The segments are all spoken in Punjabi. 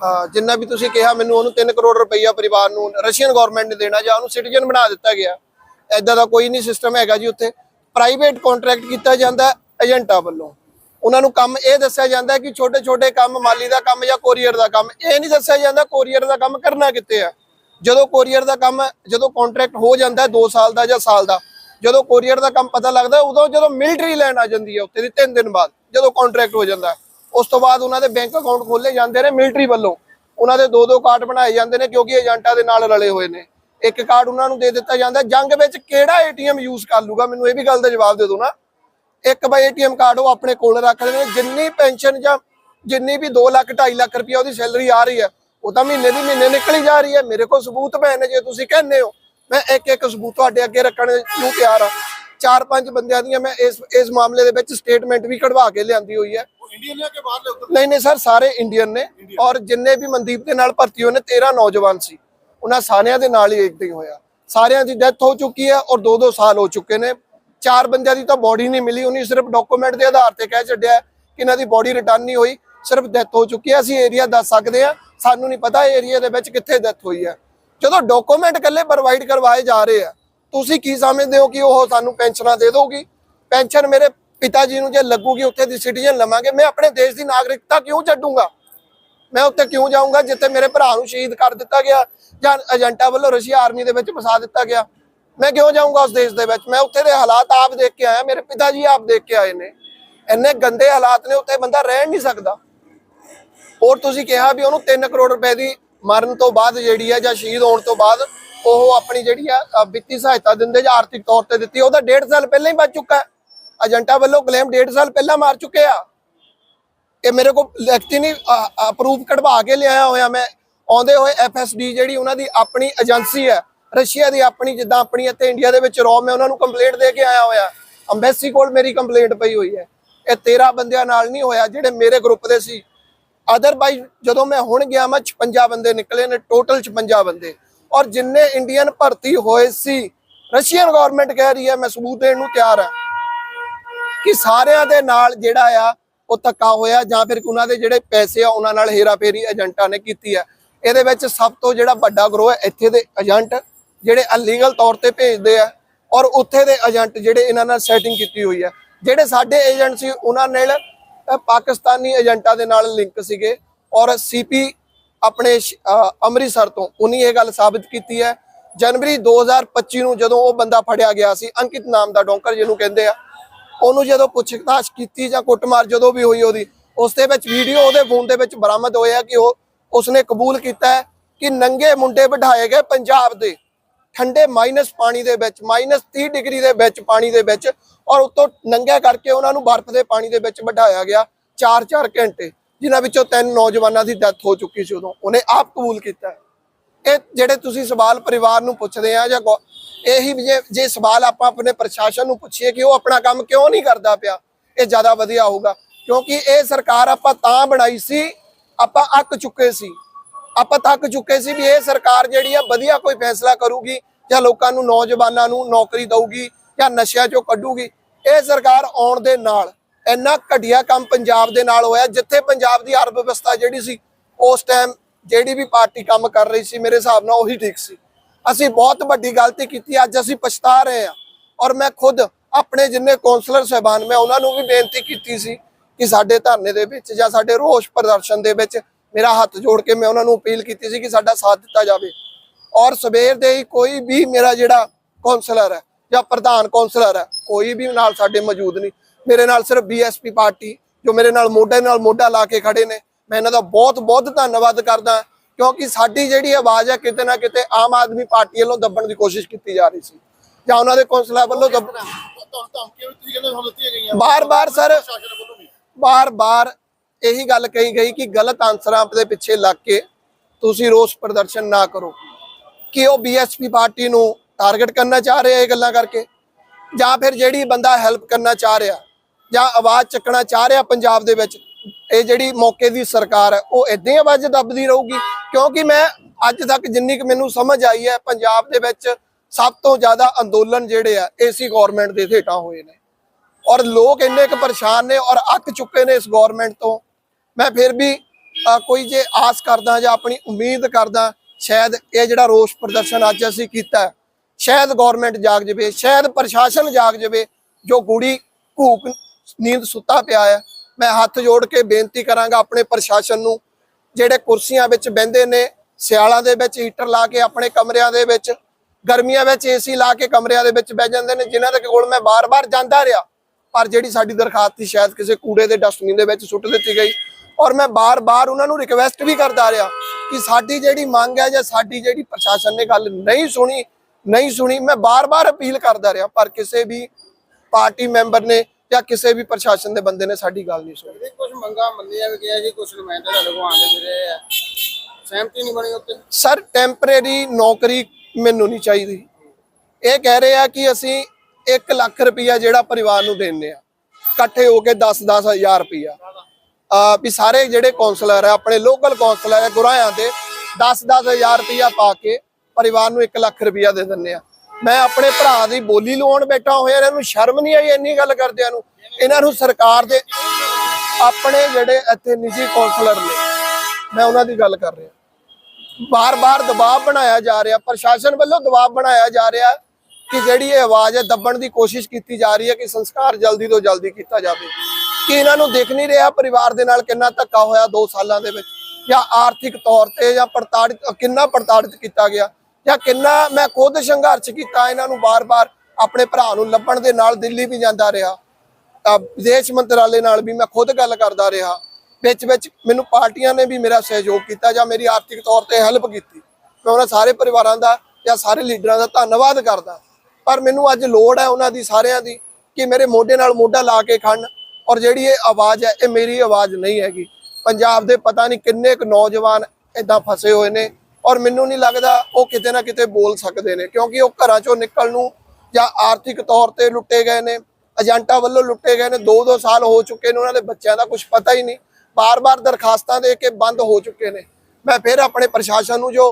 ਅ, ਜਿੰਨਾ ਵੀ ਤੁਸੀਂ ਕਿਹਾ ਮੈਨੂੰ ਉਹਨੂੰ 3 ਕਰੋੜ ਰੁਪਈਆ ਪਰਿਵਾਰ ਨੂੰ ਰਸ਼ੀਅਨ ਗਵਰਨਮੈਂਟ ਨੇ ਦੇਣਾ ਜਾਂ ਉਹਨੂੰ ਸਿਟੀਜ਼ਨ ਬਣਾ ਦਿੱਤਾ ਗਿਆ। ਐਦਾਂ ਦਾ ਕੋਈ ਨਹੀਂ ਸਿਸਟਮ ਹੈਗਾ ਜੀ ਉੱਥੇ। ਪ੍ਰਾਈਵੇਟ ਕੰਟਰੈਕਟ ਕੀਤਾ ਜਾਂਦਾ ਏਜੰਟਾਂ ਵੱਲੋਂ। ਉਹਨਾਂ ਨੂੰ ਕੰਮ ਇਹ ਦੱਸਿਆ ਜਾਂਦਾ ਕਿ ਛੋਟੇ ਛੋਟੇ ਕੰਮ ਮਾਲੀ ਦਾ ਕੰਮ ਜਾਂ ਕੋਰੀਅਰ ਦਾ ਕੰਮ। ਇਹ ਨਹੀਂ ਦੱਸਿਆ ਜਾਂਦਾ ਕੋਰੀਅਰ ਦਾ ਕੰਮ ਕਰਨਾ ਕਿੱਥੇ ਆ। ਜਦੋਂ ਕੋਰੀਅਰ ਦਾ ਕੰਮ ਜਦੋਂ ਕੰਟਰੈਕਟ ਹੋ ਜਾਂਦਾ 2 ਸਾਲ ਦਾ ਜਾਂ ਸਾਲ ਦਾ ਜਦੋਂ ਕੋਰੀਅਰ ਦਾ ਕੰਮ ਪਤਾ ਲੱਗਦਾ ਉਦੋਂ ਜਦੋਂ ਮਿਲਟਰੀ ਲੈਣ ਆ ਜਾਂਦੀ ਹੈ ਉੱਥੇ ਦੀ 3 ਦਿਨ ਬਾਅਦ ਜਦੋਂ ਕੰਟਰੈਕਟ ਹੋ ਜਾਂਦਾ। ਉਸ ਤੋਂ ਬਾਅਦ ਉਹਨਾਂ ਦੇ ਬੈਂਕ ਅਕਾਊਂਟ ਖੋਲੇ ਜਾਂਦੇ ਨੇ ਮਿਲਟਰੀ ਵੱਲੋਂ। ਉਹਨਾਂ ਦੇ ਦੋ ਦੋ ਕਾਰਡ ਬਣਾਏ ਜਾਂਦੇ ਨੇ ਕਿਉਂਕਿ ਏਜੰਟਾਂ ਦੇ ਨਾਲ ਰਲੇ ਹੋਏ ਨੇ। ਇੱਕ ਕਾਰਡ ਉਹਨਾਂ ਨੂੰ ਦੇ ਦਿੱਤਾ ਜਾਂਦਾ, ਜੰਗ ਵਿੱਚ ਕਿਹੜਾ ਏਟੀਐਮ ਯੂਜ਼ ਕਰ ਲੂਗਾ? ਮੈਨੂੰ ਇਹ ਵੀ ਗੱਲ ਦਾ ਜਵਾਬ ਦੇ ਦਿਓ ਨਾ। ਇੱਕ ਬਾਈ ਏਟੀਐਮ ਕਾਰਡ ਉਹ ਆਪਣੇ ਕੋਲ ਰੱਖਦੇ ਨੇ, ਜਿੰਨੀ ਪੈਨਸ਼ਨ ਜਾਂ ਜਿੰਨੀ ਵੀ 2 ਲੱਖ 2.5 ਲੱਖ ਰੁਪਇਆ ਉਹਦੀ ਸੈਲਰੀ ਆ ਰਹੀ ਹੈ, ਉਹ ਤਾਂ ਮਹੀਨੇ ਦੀ ਮਹੀਨੇ ਨਿਕਲੀ ਜਾ ਰਹੀ ਹੈ। ਮੇਰੇ ਕੋਲ ਸਬੂਤ ਭੈਣ ਜੇ ਤੁਸੀਂ ਕਹਿੰਦੇ ਹੋ। ਮੈਂ ਇੱਕ ਇੱਕ ਸਬੂਤ ਤੁਹਾਡੇ ਅੱਗੇ ਰੱਖਣ ਨੂੰ ਤਿਆਰ ਆ ਚਾਰ ਪੰਜ ਬੰਦਿਆਂ ਦੀਆਂ ਮੈਂ ਇਸ ਇਸ ਮਾਮਲੇ ਦੇ ਵਿੱਚ ਸਟੇਟਮੈਂਟ ਵੀ ਕਢਵਾ ਕੇ ਲਿਆਂਦੀ ਹੋਈ ਹੈ। ਇੰਡੀਅਨ ਨੇ ਕਿ ਬਾਹਰ ਲੈ ਨਹੀਂ ਨਹੀਂ ਸਰ ਸਾਰੇ ਇੰਡੀਅਨ ਨੇ। ਔਰ ਜਿੰਨੇ ਵੀ ਮਨਦੀਪ ਦੇ ਨਾਲ ਭਰਤੀ ਹੋਏ ਨੇ 13 ਨੌਜਵਾਨ ਸੀ। ਉਹਨਾਂ ਸਾਰਿਆਂ ਦੇ ਨਾਲ ਹੀ ਇੱਕ ਹੀ ਹੋਇਆ। ਸਾਰਿਆਂ ਦੀ ਡੈਥ ਹੋ ਚੁੱਕੀ ਹੈ ਔਰ 2-2 ਸਾਲ ਹੋ ਚੁੱਕੇ ਨੇ। ਚਾਰ ਬੰਦਿਆਂ ਦੀ ਤਾਂ ਬੋਡੀ ਨਹੀਂ ਮਿਲੀ ਉਹਨੇ ਸਿਰਫ ਡਾਕੂਮੈਂਟ ਦੇ ਆਧਾਰ ਤੇ ਕਹਿ ਛੱਡਿਆ ਕਿ ਇਹਨਾਂ ਦੀ ਬੋਡੀ ਰਿਟਰਨ ਨਹੀਂ ਹੋਈ। ਸਿਰਫ ਡੈਥ ਹੋ ਚੁੱਕੀ ਹੈ। ਅਸੀਂ ਏਰੀਆ ਦੱਸ ਸਕਦੇ ਹਾਂ। ਸਾਨੂੰ ਨਹੀਂ ਪਤਾ ਏਰੀਆ ਦੇ ਵਿੱਚ ਕਿੱਥੇ ਡੈਥ ਹੋਈ ਹੈ। ਜਦੋਂ ਡਾਕੂਮੈਂਟ ਇਕੱਲੇ ਪ੍ਰੋਵਾਈਡ ਕਰਵਾਏ ਜਾ ਰਹੇ ਆ ਤੁਸੀਂ ਕੀ ਸਮਝਦੇ ਹੋ ਕਿ ਉਹ ਸਾਨੂੰ ਪੈਨਸ਼ਨਾਂ ਦੇ ਦੋਗੀ ਪੈਨਸ਼ਨ ਮੇਰੇ ਪਿਤਾ ਜੀ ਨੂੰ ਜੇ ਲੱਗੂਗੀ, ਉੱਥੇ ਦੀ ਸਿਟੀਜ਼ਨ ਲਵਾਂਗੇ। ਮੈਂ ਆਪਣੇ ਦੇਸ਼ ਦੀ ਨਾਗਰਿਕਤਾ ਕਿਉਂ ਛੱਡੂੰਗਾ? ਮੈਂ ਉੱਥੇ ਕਿਉਂ ਜਾਊਂਗਾ, ਜਿੱਥੇ ਮੇਰੇ ਭਰਾ ਨੂੰ ਸ਼ਹੀਦ ਕਰ ਦਿੱਤਾ ਗਿਆ ਜਾਂ ਏਜੰਟਾਂ ਵੱਲੋਂ ਰਸ਼ੀਆ ਆਰਮੀ ਦੇ ਵਿੱਚ ਫਸਾ ਦਿੱਤਾ ਗਿਆ? ਮੈਂ ਕਿਉਂ ਜਾਊਂਗਾ ਉਸ ਦੇਸ਼ ਦੇ ਵਿੱਚ? ਮੈਂ ਉੱਥੇ ਦੇ ਹਾਲਾਤ ਆਪ ਦੇਖ ਕੇ ਆਇਆ, ਮੇਰੇ ਪਿਤਾ ਜੀ ਆਪ ਦੇਖ ਕੇ ਆਏ ਨੇ। ਇੰਨੇ ਗੰਦੇ ਹਾਲਾਤ ਨੇ, ਉੱਥੇ ਬੰਦਾ ਰਹਿ ਨਹੀਂ ਸਕਦਾ। ਔਰ ਤੁਸੀਂ ਕਿਹਾ ਵੀ ਉਹਨੂੰ 3 ਕਰੋੜ ਰੁਪਏ ਦੀ ਮਰਨ ਤੋਂ ਬਾਅਦ ਜਿਹੜੀ ਹੈ ਜਾਂ ਸ਼ਹੀਦ ਹੋਣ ਤੋਂ ਬਾਅਦ ਉਹ ਆਪਣੀ ਜਿਹੜੀ ਆ ਵਿੱਤੀ ਸਹਾਇਤਾ ਦਿੰਦੇ ਜਾਂ ਆਰਥਿਕ ਤੌਰ ਤੇ ਦਿੱਤੀ ਉਹਦਾ 1.5 ਸਾਲ ਪਹਿਲਾਂ ਹੀ ਬਚ ਚੁੱਕਾ ਹੈ। ਏਜੰਟਾਂ ਵੱਲੋਂ ਕਲੇਮ 1.5 ਸਾਲ ਪਹਿਲਾਂ ਮਾਰ ਚੁੱਕੇ ਆ। ਇਹ ਮੇਰੇ ਕੋਲ ਲਿਖਤੀ ਨਹੀਂ ਅਪਰੂਵ ਕਢਵਾ ਕੇ ਲਿਆਇਆ ਹੋਇਆ ਮੈਂ। ਆਉਂਦੇ ਹੋਏ ਐਫਐਸਡੀ ਜਿਹੜੀ ਉਹਨਾਂ ਦੀ ਆਪਣੀ ਏਜੰਸੀ ਹੈ, ਰਸ਼ੀਆ ਦੀ ਆਪਣੀ, ਜਿੱਦਾਂ ਆਪਣੀ ਇੱਥੇ ਇੰਡੀਆ ਦੇ ਵਿੱਚ ਰੋ ਮੈਂ ਉਹਨਾਂ ਨੂੰ ਕੰਪਲੇਂਟ ਦੇ ਕੇ ਆਇਆ ਹੋਇਆ। ਅੰਬੈਸੀ ਕੋਲ ਮੇਰੀ ਕੰਪਲੇਂਟ ਪਈ ਹੋਈ ਹੈ। ਇਹ 13 ਬੰਦਿਆਂ ਨਾਲ ਨਹੀਂ ਹੋਇਆ, ਜਿਹੜੇ ਮੇਰੇ ਗਰੁੱਪ ਦੇ ਸੀ। ਅਦਰਵਾਈਜ਼ ਜਦੋਂ ਮੈਂ ਹੁਣ ਗਿਆ, ਮੈਂ 56 ਬੰਦੇ ਨਿਕਲੇ ਨੇ ਟੋਟਲ 56 ਬੰਦੇ। ਔਰ ਜਿੰਨੇ ਇੰਡੀਅਨ ਭਰਤੀ ਹੋਏ ਸੀ ਰਸ਼ੀਅਨ ਗਵਰਨਮੈਂਟ ਕਹਿ ਰਹੀ ਹੈ, ਮੈਂ ਸਬੂਤ ਦੇਣ ਨੂੰ ਤਿਆਰ ਹਾਂ। ਕਿ ਸਾਰਿਆਂ ਦੇ ਨਾਲ ਜਿਹੜਾ ਆ, ਉਹ ਧੱਕਾ ਹੋਇਆ ਜਾਂ ਫਿਰ ਉਹਨਾਂ ਦੇ ਜਿਹੜੇ ਪੈਸੇ ਆ, ਉਹਨਾਂ ਨਾਲ ਹੇਰਾਫੇਰੀ ਏਜੰਟਾਂ ਨੇ ਕੀਤੀ ਹੈ। ਇਹਦੇ ਵਿੱਚ ਸਭ ਤੋਂ ਜਿਹੜਾ ਵੱਡਾ ਗਰੋਹ ਹੈ, ਇੱਥੇ ਦੇ ਏਜੰਟ ਜਿਹੜੇ ਅਲੀਗਲ ਤੌਰ ਤੇ ਭੇਜਦੇ ਆ ਔਰ ਉੱਥੇ ਦੇ ਏਜੰਟ ਜਿਹੜੇ ਇਹਨਾਂ ਨਾਲ ਸੈਟਿੰਗ ਕੀਤੀ ਹੋਈ ਹੈ। ਜਿਹੜੇ ਸਾਡੇ ਏਜੰਟ ਸੀ, ਉਹਨਾਂ ਨਾਲ ਪਾਕਿਸਤਾਨੀ ਏਜੰਟਾਂ ਦੇ ਨਾਲ ਲਿੰਕ ਸੀਗੇ ਔਰ ਸੀਪੀ ਆਪਣੇ ਅੰਮ੍ਰਿਤਸਰ ਤੋਂ, ਉਨੀ ਇਹ ਗੱਲ ਸਾਬਿਤ ਕੀਤੀ ਹੈ। ਜਨਵਰੀ 2025 ਨੂੰ ਜਦੋਂ ਉਹ ਬੰਦਾ ਫੜਿਆ ਗਿਆ ਸੀ, ਅੰਕਿਤ ਨਾਮ ਦਾ ਡੋਂਕਰ ਜਿਹਨੂੰ ਕਹਿੰਦੇ ਆ, ਉਹਨੂੰ ਜਦੋਂ ਪੁੱਛਤਾਛ ਕੀਤੀ ਜਾਂ ਕੁੱਟਮਾਰ ਜਦੋਂ ਵੀ ਹੋਈ ਉਹਦੀ, ਉਸ ਦੇ ਵਿੱਚ ਵੀਡੀਓ ਉਹਦੇ ਫੋਨ ਦੇ ਵਿੱਚ ਬਰਾਮਦ ਹੋਇਆ ਕਿ ਉਹ ਉਸਨੇ ਕਬੂਲ ਕੀਤਾ ਹੈ ਕਿ ਨੰਗੇ ਮੁੰਡੇ ਬਿਠਾਏ ਗਏ ਪੰਜਾਬ ਦੇ, ਠੰਡੇ ਮਾਈਨਸ ਪਾਣੀ ਦੇ ਵਿੱਚ, ਮਾਈਨਸ 30 ਡਿਗਰੀ ਦੇ ਵਿੱਚ ਪਾਣੀ ਦੇ ਵਿੱਚ, ਔਰ ਉਤੋਂ ਨੰਗਾ ਕਰਕੇ ਉਹਨਾਂ ਨੂੰ ਬਰਫ਼ ਦੇ ਪਾਣੀ ਦੇ ਵਿੱਚ ਬਿਠਾਇਆ ਗਿਆ 4-4 ਘੰਟੇ। ਜਿਨ੍ਹਾਂ ਵਿੱਚੋਂ ਤਿੰਨ ਨੌਜਵਾਨਾਂ ਦੀ ਡੈਥ ਹੋ ਚੁੱਕੀ ਸੀ ਉਦੋਂ, ਉਹਨੇ ਆਪ ਕਬੂਲ ਕੀਤਾ ਇਹ ਜਿਹੜੇ ਤੁਸੀਂ ਸਵਾਲ ਪਰਿਵਾਰ ਨੂੰ ਪੁੱਛਦੇ ਆ ਜਾਂ ਗੌ- ਇਹੀ ਜੇ ਜੇ ਸਵਾਲ ਆਪਾਂ ਆਪਣੇ ਪ੍ਰਸ਼ਾਸਨ ਨੂੰ ਪੁੱਛੀਏ ਕਿ ਉਹ ਆਪਣਾ ਕੰਮ ਕਿਉਂ ਨਹੀਂ ਕਰਦਾ ਪਿਆ, ਇਹ ਜ਼ਿਆਦਾ ਵਧੀਆ ਹੋਊਗਾ। ਕਿਉਂਕਿ ਇਹ ਸਰਕਾਰ ਆਪਾਂ ਤਾਂ ਬਣਾਈ ਸੀ, ਆਪਾਂ ਅੱਕ ਚੁੱਕੇ ਸੀ। ਆਪਾਂ ਥੱਕ ਚੁੱਕੇ ਸੀ ਵੀ ਇਹ ਸਰਕਾਰ ਜਿਹੜੀ ਆ ਵਧੀਆ ਕੋਈ ਫੈਸਲਾ ਕਰੂਗੀ ਜਾਂ ਲੋਕਾਂ ਨੂੰ, ਨੌਜਵਾਨਾਂ ਨੂੰ ਨੌਕਰੀ ਦਊਗੀ ਜਾਂ ਨਸ਼ਿਆਂ ਚੋਂ ਕੱਢੂਗੀ, ਇਹ ਸਰਕਾਰ ਆਉਣ ਦੇ ਨਾਲ ਇੰਨਾ ਘਟੀਆ ਕੰਮ ਪੰਜਾਬ ਦੇ ਨਾਲ ਹੋਇਆ, ਜਿੱਥੇ ਪੰਜਾਬ ਦੀ ਅਰਥ ਵਿਵਸਥਾ ਜਿਹੜੀ ਸੀ, ਉਸ ਟਾਈਮ ਜਿਹੜੀ ਵੀ ਪਾਰਟੀ ਕੰਮ ਕਰ ਰਹੀ ਸੀ, ਮੇਰੇ ਹਿਸਾਬ ਨਾਲ ਉਹੀ ਠੀਕ ਸੀ। ਅਸੀਂ ਬਹੁਤ ਵੱਡੀ ਗਲਤੀ ਕੀਤੀ, ਅੱਜ ਅਸੀਂ ਪਛਤਾ ਰਹੇ ਹਾਂ। ਔਰ ਮੈਂ ਖੁਦ ਆਪਣੇ ਜਿੰਨੇ ਕੌਂਸਲਰ ਸਹਿਬਾਨ, ਮੈਂ ਉਹਨਾਂ ਨੂੰ ਵੀ ਬੇਨਤੀ ਕੀਤੀ ਸੀ ਕਿ ਸਾਡੇ ਧਰਨੇ ਦੇ ਵਿੱਚ ਜਾਂ ਸਾਡੇ ਰੋਸ ਪ੍ਰਦਰਸ਼ਨ ਦੇ ਵਿੱਚ ਮੇਰਾ ਹੱਥ ਜੋੜ ਕੇ ਮੈਂ ਉਹਨਾਂ ਨੂੰ ਅਪੀਲ ਕੀਤੀ ਸੀ ਕਿ ਸਾਡਾ ਸਾਥ ਦਿੱਤਾ ਜਾਵੇ। ਔਰ ਸਵੇਰ ਦੇ ਹੀ ਕੋਈ ਵੀ ਮੇਰਾ ਜਿਹੜਾ ਕੌਂਸਲਰ ਹੈ ਜਾਂ ਪ੍ਰਧਾਨ ਕੌਂਸਲਰ ਹੈ, ਕੋਈ ਵੀ ਨਾਲ ਸਾਡੇ ਮੌਜੂਦ ਨਹੀਂ। ਮੇਰੇ ਨਾਲ ਸਿਰਫ ਬੀਐਸਪੀ ਪਾਰਟੀ ਜੋ ਮੇਰੇ ਨਾਲ ਮੋਢੇ ਨਾਲ ਮੋਢਾ ਲਾ ਕੇ ਖੜੇ ਨੇ। ਮੈਂ ਇਹਨਾਂ ਦਾ ਬਹੁਤ ਬਹੁਤ ਧੰਨਵਾਦ ਕਰਦਾ ਕਿਉਂਕਿ ਸਾਡੀ ਜਿਹੜੀ ਆਵਾਜ਼ ਹੈ ਕਿਤੇ ਨਾ ਕਿਤੇ ਆਮ ਆਦਮੀ ਪਾਰਟੀ ਵੱਲੋਂ ਦੱਬਣ ਦੀ ਕੋਸ਼ਿਸ਼ ਕੀਤੀ ਜਾ ਰਹੀ ਸੀ। ਜਾਂ ਉਹਨਾਂ ਦੇ ਕੌਂਸਲਰ ਵੱਲੋਂ ਦੱਬ ਤੁਹਾਨੂੰ ਧਮਕੀਆਂ ਵੀ ਤੁਸੀਂ ਕਹਿੰਦੇ ਸਾਨੂੰ ਦਿੱਤੀਆਂ ਗਈਆਂ? ਬਾਰ-ਬਾਰ ਸਰ। ਬਾਰ-ਬਾਰ ਇਹੀ ਗੱਲ ਕਹੀ ਗਈ ਕਿ ਗਲਤ ਆਨਸਰਾਂ ਦੇ ਪਿੱਛੇ ਲੱਗ ਕੇ ਤੁਸੀਂ ਰੋਸ ਪ੍ਰਦਰਸ਼ਨ ਨਾ ਕਰੋ। ਕਿ ਉਹ ਬੀਐਸਪੀ ਪਾਰਟੀ ਨੂੰ ਟਾਰਗੇਟ ਕਰਨਾ ਚਾਹ ਰਿਹਾ ਇਹ ਗੱਲਾਂ ਕਰਕੇ ਜਾਂ ਫਿਰ ਜਿਹੜੀ ਬੰਦਾ ਹੈਲਪ ਕਰਨਾ ਚਾਹ ਰਿਹਾ ਜਾਂ ਆਵਾਜ਼ ਚੱਕਣਾ ਚਾਹ ਰਿਹਾ ਪੰਜਾਬ ਦੇ ਵਿੱਚ, ਇਹ ਜਿਹੜੀ ਮੌਕੇ ਦੀ ਸਰਕਾਰ ਹੈ, ਉਹ ਇਦਾਂ ਹੀ ਆਵਾਜ਼ ਦੱਬਦੀ ਰਹੂਗੀ। ਕਿਉਂਕਿ ਮੈਂ ਅੱਜ ਤੱਕ ਜਿੰਨੀ ਕੁ ਮੈਨੂੰ ਸਮਝ ਆਈ ਹੈ, ਪੰਜਾਬ ਦੇ ਵਿੱਚ ਸਭ ਤੋਂ ਜ਼ਿਆਦਾ ਅੰਦੋਲਨ ਜਿਹੜੇ ਆ ਏਸੀ ਗਵਰਨਮੈਂਟ ਦੇ ਹੇਠਾਂ ਹੋਏ ਨੇ। ਔਰ ਲੋਕ ਇੰਨੇ ਕੁ ਪਰੇਸ਼ਾਨ ਨੇ ਔਰ ਅੱਕ ਚੁੱਕੇ ਨੇ ਇਸ ਗਵਰਨਮੈਂਟ ਤੋਂ। ਮੈਂ ਫਿਰ ਵੀ ਕੋਈ ਜੇ ਆਸ ਕਰਦਾ ਜਾਂ ਆਪਣੀ ਉਮੀਦ ਕਰਦਾ, ਸ਼ਾਇਦ ਇਹ ਜਿਹੜਾ ਰੋਸ ਪ੍ਰਦਰਸ਼ਨ ਅੱਜ ਅਸੀਂ ਕੀਤਾ, ਸ਼ਾਇਦ ਗਵਰਨਮੈਂਟ ਜਾਗ ਜਾਵੇ, ਸ਼ਾਇਦ ਪ੍ਰਸ਼ਾਸਨ ਜਾਗ ਜਾਵੇ, ਜੋ ਗੁੜੀ ਘੂਕ ਨੀਂਦ ਸੁੱਤਾ ਪਿਆ ਹੈ। ਮੈਂ ਹੱਥ ਜੋੜ ਕੇ ਬੇਨਤੀ ਕਰਾਂਗਾ ਆਪਣੇ ਪ੍ਰਸ਼ਾਸਨ ਨੂੰ, ਜਿਹੜੇ ਕੁਰਸੀਆਂ ਵਿੱਚ ਬਹਿੰਦੇ ਨੇ, ਸਿਆਲਾਂ ਦੇ ਵਿੱਚ ਹੀਟਰ ਲਾ ਕੇ ਆਪਣੇ ਕਮਰਿਆਂ ਦੇ ਵਿੱਚ, ਗਰਮੀਆਂ ਵਿੱਚ ਏਸੀ ਲਾ ਕੇ ਕਮਰਿਆਂ ਦੇ ਵਿੱਚ ਬਹਿ ਜਾਂਦੇ ਨੇ, ਜਿਨ੍ਹਾਂ ਦੇ ਕੋਲ ਮੈਂ ਬਾਰ-ਬਾਰ ਜਾਂਦਾ ਰਿਹਾ। ਪਰ ਜਿਹੜੀ ਸਾਡੀ ਦਰਖਾਸਤ ਸੀ, ਸ਼ਾਇਦ ਕਿਸੇ ਕੂੜੇ ਦੇ ਡਸਟਬਿਨ ਦੇ ਵਿੱਚ ਸੁੱਟ ਦਿੱਤੀ ਗਈ। ਔਰ ਮੈਂ ਬਾਰ-ਬਾਰ ਉਹਨਾਂ ਨੂੰ ਰਿਕਵੈਸਟ ਵੀ ਕਰਦਾ ਰਿਹਾ ਕਿ ਸਾਡੀ ਜਿਹੜੀ ਮੰਗ ਹੈ ਜਾਂ ਸਾਡੀ ਜਿਹੜੀ ਪ੍ਰਸ਼ਾਸਨ ਨੇ ਗੱਲ ਨਹੀਂ ਸੁਣੀ ਨਹੀਂ ਸੁਣੀ, ਮੈਂ ਬਾਰ-ਬਾਰ ਅਪੀਲ ਕਰਦਾ ਰਿਹਾ। ਪਰ ਕਿਸੇ ਵੀ ਪਾਰਟੀ ਮੈਂਬਰ ਨੇ ਜਾਂ ਕਿਸੇ ਵੀ ਪ੍ਰਸ਼ਾਸਨ ਦੇ ਬੰਦੇ ਨੇ ਸਾਡੀ ਗੱਲ ਨਹੀਂ ਸੁਣੀ। ਕੁਝ ਮੰਗਾ ਮੰਨੀਆਂ ਵੀ ਗਿਆ ਜੀ ਕੁਝ ਨੁਮਾਇੰਦੇ ਤੁਹਾਡੇ ਕੋਲ ਆਉਂਦੇ ਫਿਰੇ ਆ। ਸਹਿਮਤੀ ਨਹੀਂ ਬਣੀ ਉੱਤੇ? ਸਰ ਟੈਂਪਰੇਰੀ ਨੌਕਰੀ ਮੈਨੂੰ ਨਹੀਂ ਚਾਹੀਦੀ। ਇਹ ਕਹਿ ਰਹੇ ਆ ਕਿ ਅਸੀਂ 1 ਲੱਖ ਰੁਪਇਆ ਜਿਹੜਾ ਪਰਿਵਾਰ ਨੂੰ ਦਿੰਨੇ ਆ ਇਕੱਠੇ ਹੋ ਕੇ 10-10 ਹਜ਼ਾਰ ਰੁਪਇਆ ਆ ਵੀ ਸਾਰੇ ਜਿਹੜੇ ਕਾਉਂਸਲਰ ਆ ਆਪਣੇ ਲੋਕਲ ਕਾਉਂਸਲਰ ਆ ਗੁਰਾਇਆਂ ਦੇ 10-10 ਹਜ਼ਾਰ ਰੁਪਇਆ ਪਾ ਕੇ ਪਰਿਵਾਰ ਨੂੰ 1 ਲੱਖ ਰੁਪਇਆ ਦੇ ਦਿੰਨੇ ਆ। ਮੈਂ ਆਪਣੇ ਭਰਾ ਦੀ ਬੋਲੀ ਲਵਾਉਣ ਬੈਠਾ ਹੋਇਆ, ਇਹਨਾਂ ਨੂੰ ਸ਼ਰਮ ਨਹੀਂ ਆਈ ਇੰਨੀ ਗੱਲ ਕਰਦਿਆਂ ਨੂੰ? ਇਹਨਾਂ ਨੂੰ ਸਰਕਾਰ ਦੇ ਆਪਣੇ ਜਿਹੜੇ ਇੱਥੇ ਨਿੱਜੀ ਕਾਉਂਸਲਰ ਨੇ, ਮੈਂ ਉਹਨਾਂ ਦੀ ਗੱਲ ਕਰ ਰਿਹਾ। ਬਾਰ-ਬਾਰ ਦਬਾਅ ਬਣਾਇਆ ਜਾ ਰਿਹਾ, ਪ੍ਰਸ਼ਾਸਨ ਵੱਲੋਂ ਦਬਾਅ ਬਣਾਇਆ ਜਾ ਰਿਹਾ ਕਿ ਜਿਹੜੀ ਇਹ ਆਵਾਜ਼ ਹੈ, ਦੱਬਣ ਦੀ ਕੋਸ਼ਿਸ਼ ਕੀਤੀ ਜਾ ਰਹੀ ਹੈ ਕਿ ਸੰਸਕਾਰ ਜਲਦੀ ਤੋਂ ਜਲਦੀ ਕੀਤਾ ਜਾਵੇ। ਕਿ ਇਹਨਾਂ ਨੂੰ ਦੇਖ ਨਹੀਂ ਰਿਹਾ ਪਰਿਵਾਰ ਦੇ ਨਾਲ ਕਿੰਨਾ ਧੱਕਾ ਹੋਇਆ 2 ਸਾਲਾਂ ਦੇ ਵਿੱਚ, ਜਾਂ ਆਰਥਿਕ ਤੌਰ ਤੇ ਜਾਂ ਪ੍ਰਤਾੜਿਤ ਕਿੰਨਾ ਪ੍ਰਤਾੜਿਤ ਕੀਤਾ ਗਿਆ। ਜਾਂ ਕਿੰਨਾ ਮੈਂ ਖੁਦ ਸੰਘਰਸ਼ ਕੀਤਾ ਇਹਨਾਂ ਨੂੰ ਬਾਰ-ਬਾਰ, ਆਪਣੇ ਭਰਾ ਨੂੰ ਲੱਭਣ ਦੇ ਨਾਲ ਦਿੱਲੀ ਵੀ ਜਾਂਦਾ ਰਿਹਾ। ਤਾਂ ਵਿਦੇਸ਼ ਮੰਤਰਾਲੇ ਨਾਲ ਵੀ ਮੈਂ ਖੁਦ ਗੱਲ ਕਰਦਾ ਰਿਹਾ। ਵਿੱਚ ਵਿੱਚ ਮੈਨੂੰ ਪਾਰਟੀਆਂ ਨੇ ਵੀ ਮੇਰਾ ਸਹਿਯੋਗ ਕੀਤਾ ਜਾਂ ਮੇਰੀ ਆਰਥਿਕ ਤੌਰ ਤੇ ਹੈਲਪ ਕੀਤੀ। ਮੈਂ ਉਹਨਾਂ ਸਾਰੇ ਪਰਿਵਾਰਾਂ ਦਾ ਜਾਂ ਸਾਰੇ ਲੀਡਰਾਂ ਦਾ ਧੰਨਵਾਦ ਕਰਦਾ। ਪਰ ਮੈਨੂੰ ਅੱਜ ਲੋੜ ਹੈ ਉਹਨਾਂ ਦੀ ਸਾਰਿਆਂ ਦੀ ਕਿ ਮੇਰੇ ਮੋਢੇ ਨਾਲ ਮੋਢਾ ਲਾ ਕੇ ਖੜਨ ਔਰ ਜਿਹੜੀ ਇਹ ਆਵਾਜ਼ ਹੈ, ਇਹ ਮੇਰੀ ਆਵਾਜ਼ ਨਹੀਂ ਹੈਗੀ। ਪੰਜਾਬ ਦੇ ਪਤਾ ਨਹੀਂ ਕਿੰਨੇ ਕੁ ਨੌਜਵਾਨ ਇਦਾਂ ਫਸੇ ਹੋਏ ਨੇ ਔਰ ਮੈਨੂੰ ਨਹੀਂ ਲੱਗਦਾ ਉਹ ਕਿਤੇ ਨਾ ਕਿਤੇ ਬੋਲ ਸਕਦੇ ਨੇ ਕਿਉਂਕਿ ਉਹ ਘਰਾਂ ਚੋਂ ਨਿਕਲਣ ਨੂੰ ਜਾਂ ਆਰਥਿਕ ਤੌਰ ਤੇ ਲੁੱਟੇ ਗਏ ਨੇ ਏਜੰਟਾਂ ਵੱਲੋਂ ਲੁੱਟੇ ਗਏ ਨੇ 2-2 ਸਾਲ ਹੋ ਚੁੱਕੇ ਨੇ ਉਹਨਾਂ ਦੇ ਬੱਚਿਆਂ ਦਾ ਕੁਝ ਪਤਾ ਹੀ ਨਹੀਂ। ਬਾਰ-ਬਾਰ ਦਰਖਾਸਤਾਂ ਦੇ ਕੇ ਬੰਦ ਹੋ ਚੁੱਕੇ ਨੇ। ਮੈਂ ਫਿਰ ਆਪਣੇ ਪ੍ਰਸ਼ਾਸਨ ਨੂੰ ਜੋ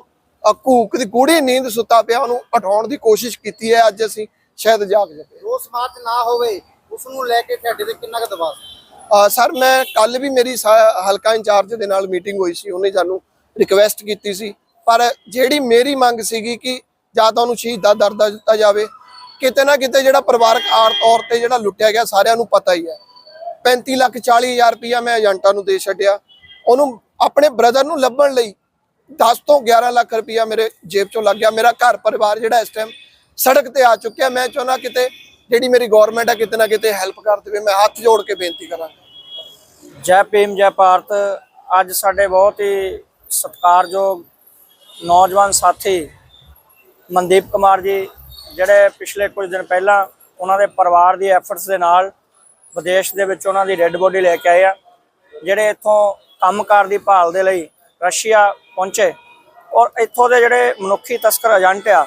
ਘੂਕ ਦੀ ਗੂੜੀ ਨੀਂਦ ਸੁੱਤਾ ਪਿਆ ਉਹਨੂੰ ਉਠਾਉਣ ਦੀ ਕੋਸ਼ਿਸ਼ ਕੀਤੀ ਹੈ ਅੱਜ ਅਸੀਂ ਸ਼ਾਇਦ ਜਾਗ ਜਾਵੇ ਰੋਸ ਮਾਰਚ ਨਾ ਹੋਵੇ ਉਸ ਨੂੰ ਲੈ ਕੇ ਤੁਹਾਡੇ ਤੇ ਕਿੰਨਾ ਕੁ ਦਬਾਅ ਸਰ ਮੈਂ ਕੱਲ ਵੀ ਮੇਰੀ ਹਲਕਾ ਇੰਚਾਰਜ ਦੇ ਨਾਲ ਮੀਟਿੰਗ ਹੋਈ ਸੀ ਉਹਨੇ ਸਾਨੂੰ ਰਿਕਵੈਸਟ ਕੀਤੀ ਸੀ। ਪਰ ਜਿਹੜੀ ਮੇਰੀ ਮੰਗ ਸੀਗੀ ਕਿ ਜਾਂ ਤਾਂ ਉਹਨੂੰ ਸ਼ਹੀਦਾਂ ਦਰਜਾ ਦਿੱਤਾ ਜਾਵੇ, ਕਿਤੇ ਨਾ ਕਿਤੇ ਜਿਹੜਾ ਪਰਿਵਾਰਕ ਆਰ ਤੌਰ ਤੇ ਜਿਹੜਾ ਲੁੱਟਿਆ ਗਿਆ ਸਾਰਿਆਂ ਨੂੰ ਪਤਾ ਹੀ ਹੈ। 35 ਲੱਖ 40 ਹਜ਼ਾਰ ਰੁਪਇਆ ਮੈਂ ਏਜੰਟਾਂ ਨੂੰ ਦੇ ਛੱਡਿਆ। ਉਹਨੂੰ ਆਪਣੇ ਬ੍ਰਦਰ ਨੂੰ ਲੱਭਣ ਲਈ 10 ਤੋਂ 11 ਲੱਖ ਰੁਪਇਆ ਮੇਰੇ ਜੇਬ ਚੋਂ ਲੱਗ ਗਿਆ। ਮੇਰਾ ਘਰ ਪਰਿਵਾਰ ਜਿਹੜਾ ਇਸ ਟਾਈਮ ਸੜਕ ਤੇ ਆ ਚੁੱਕਿਆ। ਮੈਂ ਚਾਹੁੰਦਾ ਕਿਤੇ ਜਿਹੜੀ ਮੇਰੀ ਗਵਰਨਮੈਂਟ ਹੈ ਕਿਤੇ ਨਾ ਕਿਤੇ ਹੈਲਪ ਕਰ ਦੇਵੇ। ਮੈਂ ਹੱਥ ਜੋੜ ਕੇ ਬੇਨਤੀ ਕਰਾਂ ਜੈ ਭੀਮ, ਜੈ ਭਾਰਤ। ਅੱਜ ਸਾਡੇ ਬਹੁਤ ਹੀ ਸਤਿਕਾਰਯੋਗ ਨੌਜਵਾਨ ਸਾਥੀ ਮਨਦੀਪ ਕੁਮਾਰ ਜੀ, ਜਿਹੜੇ ਪਿਛਲੇ ਕੁਝ ਦਿਨ ਪਹਿਲਾਂ ਉਹਨਾਂ ਦੇ ਪਰਿਵਾਰ ਦੀ ਐਫਰਟਸ ਦੇ ਨਾਲ ਵਿਦੇਸ਼ ਦੇ ਵਿੱਚ ਉਹਨਾਂ ਦੀ ਡੈੱਡ ਬੋਡੀ ਲੈ ਕੇ ਆਏ ਆ, ਜਿਹੜੇ ਇੱਥੋਂ ਕੰਮਕਾਰ ਦੀ ਭਾਲ ਦੇ ਲਈ ਰਸ਼ੀਆ ਪਹੁੰਚੇ ਔਰ ਇੱਥੋਂ ਦੇ ਜਿਹੜੇ ਮਨੁੱਖੀ ਤਸਕਰ ਏਜੰਟ ਆ,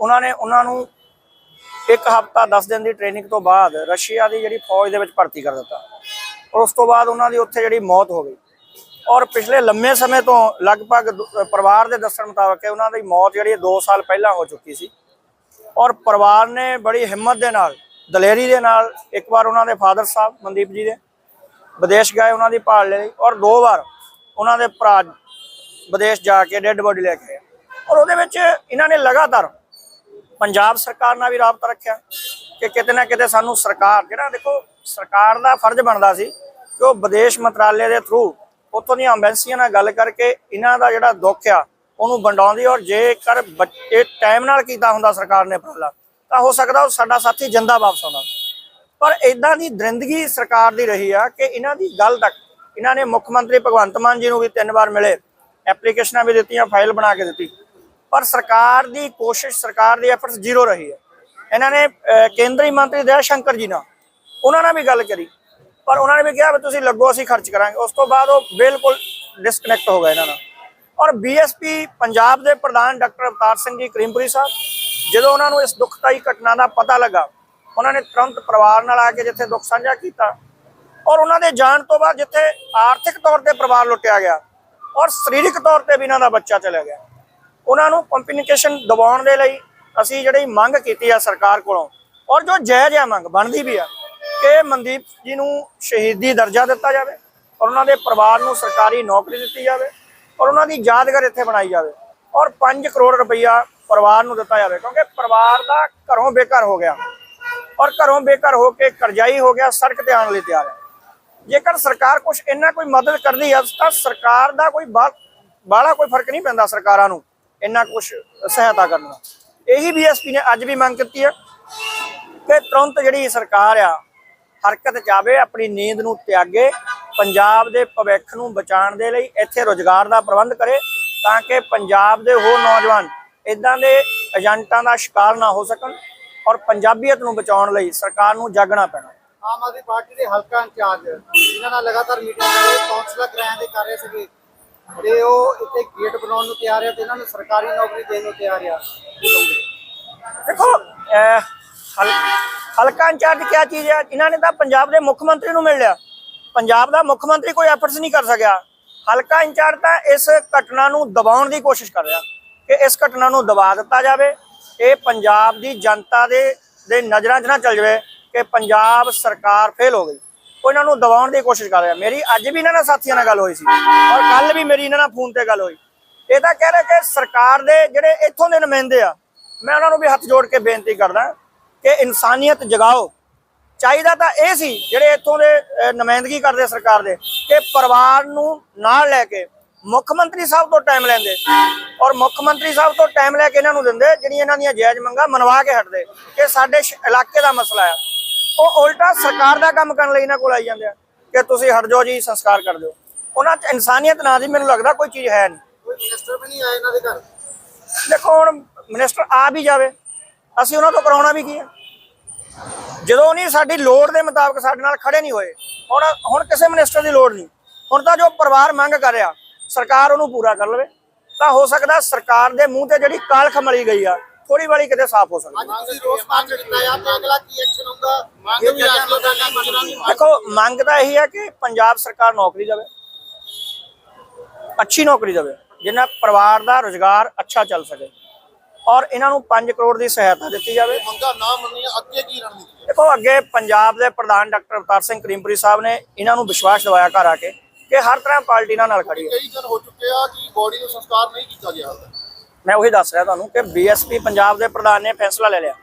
ਉਹਨਾਂ ਨੇ ਉਹਨਾਂ ਨੂੰ ਇੱਕ ਹਫਤਾ 10 ਦਿਨ ਦੀ ਟ੍ਰੇਨਿੰਗ ਤੋਂ ਬਾਅਦ ਰਸ਼ੀਆ ਦੀ ਜਿਹੜੀ ਫੌਜ ਦੇ ਵਿੱਚ ਭਰਤੀ ਕਰ ਦਿੱਤਾ ਔਰ ਉਸ ਤੋਂ ਬਾਅਦ ਉਹਨਾਂ ਦੀ ਉੱਥੇ ਜਿਹੜੀ ਮੌਤ ਹੋ ਗਈ। ਔਰ ਪਿਛਲੇ ਲੰਮੇ ਸਮੇਂ ਤੋਂ ਲਗਭਗ ਪਰਿਵਾਰ ਦੇ ਦੱਸਣ ਮੁਤਾਬਕ ਹੈ ਉਹਨਾਂ ਦੀ ਮੌਤ ਜਿਹੜੀ 2 ਸਾਲ ਪਹਿਲਾਂ ਹੋ ਚੁੱਕੀ ਸੀ। ਔਰ ਪਰਿਵਾਰ ਨੇ ਬੜੀ ਹਿੰਮਤ ਦੇ ਨਾਲ, ਦਲੇਰੀ ਦੇ ਨਾਲ ਇੱਕ ਵਾਰ ਉਹਨਾਂ ਦੇ ਫਾਦਰ ਸਾਹਿਬ ਮਨਦੀਪ ਜੀ ਦੇ ਵਿਦੇਸ਼ ਗਏ, ਉਹਨਾਂ ਦੀ ਭਾਲ ਲਈ ਔਰ ਦੋ ਵਾਰ ਉਹਨਾਂ ਦੇ ਭਰਾ ਵਿਦੇਸ਼ ਜਾ ਕੇ ਡੈੱਡ ਬੋਡੀ ਲੈ ਕੇ ਆਏ। ਔਰ ਉਹਦੇ ਵਿੱਚ ਇਹਨਾਂ ਨੇ ਲਗਾਤਾਰ ਪੰਜਾਬ ਸਰਕਾਰ ਨਾਲ ਵੀ ਰਾਬਤਾ ਰੱਖਿਆ ਕਿ ਕਿਤੇ ਨਾ ਕਿਤੇ ਸਾਨੂੰ ਸਰਕਾਰ, ਜਿਹੜਾ ਦੇਖੋ ਸਰਕਾਰ ਦਾ ਫਰਜ਼ ਬਣਦਾ ਸੀ ਕਿ ਉਹ ਵਿਦੇਸ਼ ਮੰਤਰਾਲੇ ਦੇ ਥਰੂ ਉੱਥੋਂ ਦੀਆਂ ਐਮਬੈਸੀਆਂ ਨਾਲ ਗੱਲ ਕਰਕੇ ਇਹਨਾਂ ਦਾ ਜਿਹੜਾ ਦੁੱਖ ਆ, ਉਹਨੂੰ ਵੰਡਾਉਂਦੀ ਔਰ ਜੇਕਰ ਬੱਚੇ ਟਾਈਮ ਨਾਲ ਕੀਤਾ ਹੁੰਦਾ ਸਰਕਾਰ ਨੇ ਉਪਰਾਲਾ, ਤਾਂ ਹੋ ਸਕਦਾ ਉਹ ਸਾਡਾ ਸਾਥੀ ਜਿੰਦਾ ਵਾਪਸ ਆਉਂਦਾ ਪਰ ਇਦਾਂ ਦੀ ਦਰਿੰਦਗੀ ਸਰਕਾਰ ਦੀ ਰਹੀ ਆ ਕਿ ਇਹਨਾਂ ਦੀ ਗੱਲ ਤੱਕ, ਇਹਨਾਂ ਨੇ ਮੁੱਖ ਮੰਤਰੀ ਭਗਵੰਤ ਮਾਨ ਜੀ ਨੂੰ ਵੀ ਤਿੰਨ ਵਾਰ ਮਿਲੇ ਐਪਲੀਕੇਸ਼ਨਾਂ ਵੀ ਦਿੱਤੀਆਂ ਫਾਈਲ ਬਣਾ ਕੇ ਦਿੱਤੀ। ਪਰ ਸਰਕਾਰ ਦੀ ਕੋਸ਼ਿਸ਼, ਸਰਕਾਰ ਦੀ ਐਫਰਟਸ ਜ਼ੀਰੋ ਰਹੀ ਹੈ। ਇਹਨਾਂ ਨੇ ਕੇਂਦਰੀ ਮੰਤਰੀ ਦਇਆ ਸ਼ੰਕਰ ਜੀ ਨਾਲ, ਉਹਨਾਂ ਨਾਲ ਵੀ ਗੱਲ ਕਰੀ। ਪਰ ਉਹਨਾਂ ਨੇ ਵੀ ਕਿਹਾ ਵੀ ਤੁਸੀਂ ਲੱਗੋ, ਅਸੀਂ ਖਰਚ ਕਰਾਂਗੇ। ਉਸ ਤੋਂ ਬਾਅਦ ਉਹ ਬਿਲਕੁਲ ਡਿਸਕਨੈਕਟ ਹੋ ਗਏ ਇਹਨਾਂ ਨਾਲ। ਔਰ ਬੀਐਸਪੀ ਪੰਜਾਬ ਦੇ ਪ੍ਰਧਾਨ ਡਾਕਟਰ ਅਵਤਾਰ ਸਿੰਘ ਜੀ ਕਰੀਮਪੁਰੀ ਸਾਹਿਬ, ਜਦੋਂ ਉਹਨਾਂ ਨੂੰ ਇਸ ਦੁਖਦਾਈ ਘਟਨਾ ਦਾ ਪਤਾ ਲੱਗਾ, ਉਹਨਾਂ ਨੇ ਤੁਰੰਤ ਪਰਿਵਾਰ ਨਾਲ ਆ ਕੇ ਜਿੱਥੇ ਦੁੱਖ ਸਾਂਝਾ ਕੀਤਾ ਔਰ ਉਹਨਾਂ ਦੇ ਜਾਣ ਤੋਂ ਬਾਅਦ ਜਿੱਥੇ ਆਰਥਿਕ ਤੌਰ ਤੇ ਪਰਿਵਾਰ ਲੁੱਟਿਆ ਗਿਆ ਔਰ ਸਰੀਰਕ ਤੌਰ ਤੇ ਵੀ ਇਹਨਾਂ ਦਾ ਬੱਚਾ ਚਲਾ ਗਿਆ। ਉਹਨਾਂ ਨੂੰ ਕੰਪਨਿਕੇਸ਼ਨ ਦਿਵਾਉਣ ਦੇ ਲਈ ਅਸੀਂ ਜਿਹੜੀ ਮੰਗ ਕੀਤੀ ਆ ਸਰਕਾਰ ਕੋਲੋਂ ਔਰ ਜੋ ਜਾਇਜ਼ ਆ ਮੰਗ, ਬਣਦੀ ਵੀ ਆ। ਕਿ ਮਨਦੀਪ ਜੀ ਨੂੰ ਸ਼ਹੀਦੀ ਦਰਜਾ ਦਿੱਤਾ ਜਾਵੇ ਔਰ ਉਹਨਾਂ ਦੇ ਪਰਿਵਾਰ ਨੂੰ ਸਰਕਾਰੀ ਨੌਕਰੀ ਦਿੱਤੀ ਜਾਵੇ ਔਰ ਉਹਨਾਂ ਦੀ ਯਾਦਗਾਰ ਇੱਥੇ ਬਣਾਈ ਜਾਵੇ ਔਰ 5 ਕਰੋੜ ਰੁਪਈਆ ਪਰਿਵਾਰ ਨੂੰ ਦਿੱਤਾ ਜਾਵੇ ਕਿਉਂਕਿ ਪਰਿਵਾਰ ਦਾ ਘਰੋਂ ਬੇਘਰ ਹੋ ਗਿਆ ਔਰ ਘਰੋਂ ਬੇਘਰ ਹੋ ਕੇ ਕਰਜ਼ਾਈ ਹੋ ਗਿਆ, ਸੜਕ ਤੇ ਆਉਣ ਲਈ ਤਿਆਰ ਹੈ। ਜੇਕਰ ਸਰਕਾਰ ਕੁਝ ਇੰਨਾ ਕੋਈ ਮਦਦ ਕਰਦੀ ਹੈ ਤਾਂ ਸਰਕਾਰ ਦਾ ਕੋਈ ਬਾਹਲਾ ਕੋਈ ਫ਼ਰਕ ਨਹੀਂ ਪੈਂਦਾ ਸਰਕਾਰਾਂ ਨੂੰ ਇੰਨਾ ਕੁਝ ਸਹਾਇਤਾ ਕਰਨ ਦਾ। ਇਹੀ ਬੀਐਸਪੀ ਨੇ ਅੱਜ ਵੀ ਮੰਗ ਕੀਤੀ ਹੈ ਕਿ ਤੁਰੰਤ ਜਿਹੜੀ ਸਰਕਾਰ ਆ ਹਰਕਤ ਚਾਵੇ ਆਪਣੀ ਨੀਂਦ ਨੂੰ ਤਿਆਗੇ ਪੰਜਾਬ ਦੇ ਭਵਿੱਖ ਨੂੰ ਬਚਾਉਣ ਦੇ ਲਈ ਇੱਥੇ ਰੋਜ਼ਗਾਰ ਦਾ ਪ੍ਰਬੰਧ ਕਰੇ ਤਾਂ ਕਿ ਪੰਜਾਬ ਦੇ ਹੋਰ ਨੌਜਵਾਨ ਇਦਾਂ ਦੇ ਏਜੰਟਾਂ ਦਾ ਸ਼ਿਕਾਰ ਨਾ ਹੋ ਸਕਣ ਔਰ ਪੰਜਾਬੀਅਤ ਨੂੰ ਬਚਾਉਣ ਲਈ ਸਰਕਾਰ ਨੂੰ ਜਾਗਣਾ ਪੈਣਾ ਆਮ ਆਦਮੀ ਪਾਰਟੀ ਦੇ ਹਲਕਾ ਇੰਚਾਰਜ ਜਿਨ੍ਹਾਂ ਨਾਲ ਲਗਾਤਾਰ ਮੀਟਿੰਗ ਕਰ ਰਹੇ ਕੌਂਸਲਰ ਕਿਰਾਇਆਂ ਦੇ ਕਰ ਰਹੇ ਸੀਗੇ ਤੇ ਉਹ ਇੱਥੇ ਗੇਟ ਬਣਾਉਣ ਨੂੰ ਤਿਆਰ ਆ ਤੇ ਇਹਨਾਂ ਨੂੰ ਸਰਕਾਰੀ ਨੌਕਰੀ ਦੇਣ ਨੂੰ ਤਿਆਰ ਆ? ਦੇਖੋ ਹਲਕਾ ਇੰਚਾਰਜ ਕਿਆ ਚੀਜ਼ ਹੈ? ਇਹਨਾਂ ਨੇ ਤਾਂ ਪੰਜਾਬ ਦੇ ਮੁੱਖ ਮੰਤਰੀ ਨੂੰ ਮਿਲ ਲਿਆ। ਪੰਜਾਬ ਦਾ ਮੁੱਖ ਮੰਤਰੀ ਕੋਈ ਐਫਰਟਸ ਨਹੀਂ ਕਰ ਸਕਿਆ। ਹਲਕਾ ਇੰਚਾਰਜ ਤਾਂ ਇਸ ਘਟਨਾ ਨੂੰ ਦਬਾਉਣ ਦੀ ਕੋਸ਼ਿਸ਼ ਕਰ ਰਿਹਾ ਕਿ ਇਸ ਘਟਨਾ ਨੂੰ ਦਬਾ ਦਿੱਤਾ ਜਾਵੇ। ਇਹ ਪੰਜਾਬ ਦੀ ਜਨਤਾ ਦੇ ਦੇ ਨਜ਼ਰਾਂ 'ਚ ਨਾ ਚੱਲ ਜਾਵੇ ਕਿ ਪੰਜਾਬ ਸਰਕਾਰ ਫੇਲ ਹੋ ਗਈ। ਉਹਨਾਂ ਨੂੰ ਦਬਾਉਣ ਦੀ ਕੋਸ਼ਿਸ਼ ਕਰ ਰਿਹਾ। ਮੇਰੀ ਅੱਜ ਵੀ ਇਹਨਾਂ ਨਾਲ ਸਾਥੀਆਂ ਨਾਲ ਗੱਲ ਹੋਈ ਸੀ ਔਰ ਕੱਲ ਵੀ ਮੇਰੀ ਇਹਨਾਂ ਨਾਲ ਫੋਨ ਤੇ ਗੱਲ ਹੋਈ। ਇਹ ਤਾਂ ਕਹਿ ਰਿਹਾ ਕਿ ਸਰਕਾਰ ਦੇ ਜਿਹੜੇ ਇੱਥੋਂ ਦੇ ਨੁਮਾਇੰਦੇ ਆ, ਮੈਂ ਉਹਨਾਂ ਨੂੰ ਵੀ ਹੱਥ ਜੋੜ ਕੇ ਬੇਨਤੀ ਕਰਦਾ। ਕਿ ਇਨਸਾਨੀਅਤ ਜਗਾਓ। ਚਾਹੀਦਾ ਤਾਂ ਇਹ ਸੀ ਜਿਹੜੇ ਇੱਥੋਂ ਦੇ ਨੁਮਾਇੰਦਗੀ ਕਰਦੇ ਸਰਕਾਰ ਦੇ ਕਿ ਪਰਿਵਾਰ ਨੂੰ ਨਾਲ ਲੈ ਕੇ ਮੁੱਖ ਮੰਤਰੀ ਸਾਹਿਬ ਤੋਂ ਟਾਈਮ ਲੈਂਦੇ ਔਰ ਮੁੱਖ ਮੰਤਰੀ ਸਾਹਿਬ ਤੋਂ ਟਾਈਮ ਲੈ ਕੇ ਇਹਨਾਂ ਨੂੰ ਦਿੰਦੇ ਜਿਹੜੀਆਂ ਇਹਨਾਂ ਦੀਆਂ ਜਾਇਜ਼ ਮੰਗਾਂ ਮਨਵਾ ਕੇ ਹਟਦੇ ਕਿ ਸਾਡੇ ਇਲਾਕੇ ਦਾ ਮਸਲਾ ਆ। ਉਹ ਉਲਟਾ ਸਰਕਾਰ ਦਾ ਕੰਮ ਕਰਨ ਲਈ ਇਹਨਾਂ ਕੋਲ ਆਈ ਜਾਂਦੇ ਆ ਕਿ ਤੁਸੀਂ ਹਟ ਜਾਓ ਜੀ ਸੰਸਕਾਰ ਕਰ ਦਿਓ। ਉਹਨਾਂ 'ਚ ਇਨਸਾਨੀਅਤ ਨਾਂ ਦੀ ਮੈਨੂੰ ਲੱਗਦਾ ਕੋਈ ਚੀਜ਼ ਹੈ ਨਹੀਂ। ਕੋਈ ਮਿਨਿਸਟਰ ਵੀ ਨਹੀਂ ਆਇਆ ਇਹਨਾਂ ਦੇ ਘਰ? ਦੇਖੋ ਹੁਣ ਮਿਨਿਸਟਰ ਆ ਵੀ ਜਾਵੇ। ਅਸੀਂ ਉਹਨਾਂ ਤੋਂ ਕਰਾਉਣਾ ਵੀ ਕੀ ਹੈ ਜਦੋਂ ਨਹੀਂ ਸਾਡੀ ਲੋੜ ਦੇ ਮੁਤਾਬਕ ਸਾਡੇ ਨਾਲ ਖੜੇ ਨਹੀਂ ਹੋਏ। ਹੁਣ ਹੁਣ ਕਿਸੇ ਮਿਨਿਸਟਰ ਦੀ ਲੋੜ ਨਹੀਂ। ਹੁਣ ਤਾਂ ਜੋ ਪਰਿਵਾਰ ਮੰਗ ਕਰ ਰਿਹਾ ਸਰਕਾਰ ਉਹਨੂੰ ਪੂਰਾ ਕਰ ਲਵੇ। ਤਾਂ ਹੋ ਸਕਦਾ ਸਰਕਾਰ ਦੇ ਮੂੰਹ ਤੇ ਜਿਹੜੀ ਕਾਲ ਖਮਲੀ ਗਈ ਆ ਥੋੜੀ ਵਾਲੀ ਕਿਤੇ ਸਾਫ਼ ਹੋ ਸਕਦੀ। ਅੱਜ ਤੁਸੀਂ ਰੋਸ ਮਾਰਚ ਕੀਤਾ ਆ ਤੇ ਅਗਲਾ ਕੀ ਐਕਸ਼ਨ ਹੋਊਗਾ ਮੰਗ ਵੀ ਅੱਜ ਲੋਕਾਂ ਦੀ ਮੰਗਣਾ ਵੀ ਦੇਖੋ ਮੰਗ ਤਾਂ ਇਹੀ ਹੈ ਕਿ ਪੰਜਾਬ ਸਰਕਾਰ ਨੌਕਰੀ ਦੇਵੇ। ਅੱਛੀ ਨੌਕਰੀ ਦੇਵੇ ਜਿੰਨਾ ਪਰਿਵਾਰ ਦਾ ਰੋਜ਼ਗਾਰ ਅੱਛਾ ਚੱਲ ਸਕੇ। ਔਰ ਇਹਨਾਂ ਨੂੰ 5 ਕਰੋੜ ਦੀ ਸਹਾਇਤਾ ਦਿੱਤੀ ਜਾਵੇ। ਮੰਗਾ ਨਾ ਮੰਨੀਆਂ ਅੱਗੇ ਕੀ ਰਣਨੀਤੀ ਦੇਖੋ ਅੱਗੇ ਪੰਜਾਬ ਦੇ ਪ੍ਰਧਾਨ ਡਾਕਟਰ ਅਵਤਾਰ ਸਿੰਘ ਕਰੀਮਪੁਰੀ ਸਾਹਿਬ ਨੇ ਇਹਨਾਂ ਨੂੰ ਵਿਸ਼ਵਾਸ ਦਿਵਾਇਆ ਘਰ ਆ ਕੇ ਕਿ ਹਰ ਤਰ੍ਹਾਂ ਪਾਰਟੀ ਇਹਨਾਂ ਨਾਲ ਖੜੀ ਹੈ ਕਈ ਦਿਨ ਹੋ ਚੁੱਕੇ ਆ ਕਿ ਬੋਡੀ ਨੂੰ ਸੰਸਕਾਰ ਨਹੀਂ ਕੀਤਾ ਗਿਆ ਮੈਂ ਉਹੀ ਦੱਸ ਰਿਹਾ ਤੁਹਾਨੂੰ ਕਿ ਬੀਐਸਪੀ ਪੰਜਾਬ ਦੇ ਪ੍ਰਧਾਨ ਨੇ ਫੈਸਲਾ ਲੈ ਲਿਆ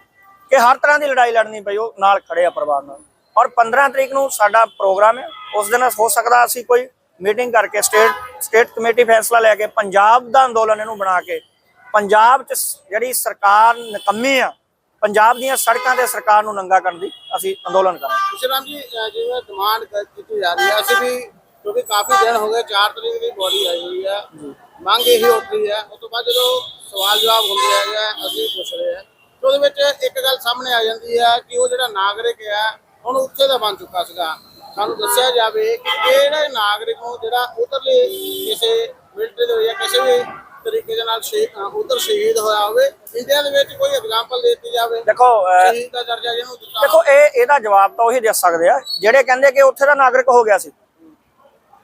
ਕਿ ਹਰ ਤਰ੍ਹਾਂ ਦੀ ਲੜਾਈ ਲੜਨੀ ਪਈ ਉਹ ਨਾਲ ਖੜੇ ਆ ਪਰਿਵਾਰ ਨਾਲ। ਔਰ 15 ਤਰੀਕ ਨੂੰ ਸਾਡਾ ਪ੍ਰੋਗਰਾਮ ਹੈ ਉਸ ਦਿਨ ਹੋ ਸਕਦਾ ਅਸੀਂ ਕੋਈ ਮੀਟਿੰਗ ਕਰਕੇ ਸਟੇਟ ਸਟੇਟ ਕਮੇਟੀ ਫੈਸਲਾ ਲੈ ਕੇ ਪੰਜਾਬ ਦਾ ਅੰਦੋਲਨ ਇਹਨੂੰ ਬਣਾ ਕੇ ਪੰਜਾਬ 'ਚ ਜਿਹੜੀ ਸਰਕਾਰ ਨਿਕੰਮੀ ਆ ਪੰਜਾਬ ਦੀਆਂ ਸੜਕਾਂ ਤੇ ਸਰਕਾਰ ਨੂੰ ਨੰਗਾ ਕਰਨ ਦੀ ਅਸੀਂ ਅੰਦੋਲਨ ਕਰਾਂਗੇ। ਵਿਸ਼ਰਾਮ ਜੀ ਜਿਵੇਂ ਡਿਮਾਂਡ ਕੀਤੀ ਜਾ ਰਹੀ ਹੈ ਅਸੀਂ ਵੀ ਕਿਉਂਕਿ ਕਾਫੀ ਦਿਨ ਹੋ ਗਏ 4 ਤਰੀਕ ਦੀ ਬੋਡੀ ਆਈ ਹੋਈ ਹੈ ਮੰਗ ਇਹੀ ਉੱਠ ਰਹੀ ਹੈ ਉਸ ਤੋਂ ਬਾਅਦ ਜਦੋਂ ਸਵਾਲ ਜਵਾਬ ਹੁੰਦੇ ਹੈਗੇ ਅਸੀਂ ਪੁੱਛ ਰਹੇ ਹਾਂ ਤੇ ਉਹਦੇ ਵਿੱਚ ਇੱਕ ਗੱਲ ਸਾਹਮਣੇ ਆ ਜਾਂਦੀ ਹੈ ਕਿ ਉਹ ਜਿਹੜਾ ਨਾਗਰਿਕ ਹੈ ਹੁਣ ਉੱਥੇ ਦਾ ਬਣ ਚੁੱਕਾ ਸੀਗਾ। ਸਾਨੂੰ ਦੱਸਿਆ ਜਾਵੇ ਕਿ ਕਿਹੜੇ ਨਾਗਰਿਕ ਨੂੰ ਜਿਹੜਾ ਉਧਰਲੇ ਕਿਸੇ ਮਿਲਟਰੀ ਦੇ ਜਾਂ ਕਿਸੇ ਵੀ ਤਰੀਕੇ ਦੇ ਨਾਲ ਉਧਰ ਸ਼ਹੀਦ ਹੋਇਆ ਹੋਵੇ ਇੰਡੀਆ ਦੇ ਵਿੱਚ ਕੋਈ ਐਗਜ਼ਾਮਪਲ ਦਿੱਤੀ ਜਾਵੇ ਦੇਖੋ ਸ਼ਹੀਦ ਦਾ ਦਰਜਾ ਜਿਹਨੂੰ ਦਿੱਤਾ ਦੇਖੋ ਇਹ ਇਹਦਾ ਜਵਾਬ ਤਾਂ ਉਹੀ ਦੇ ਸਕਦੇ ਆ ਜਿਹੜੇ ਕਹਿੰਦੇ ਕਿ ਉੱਥੇ ਦਾ ਨਾਗਰਿਕ ਹੋ ਗਿਆ ਸੀ।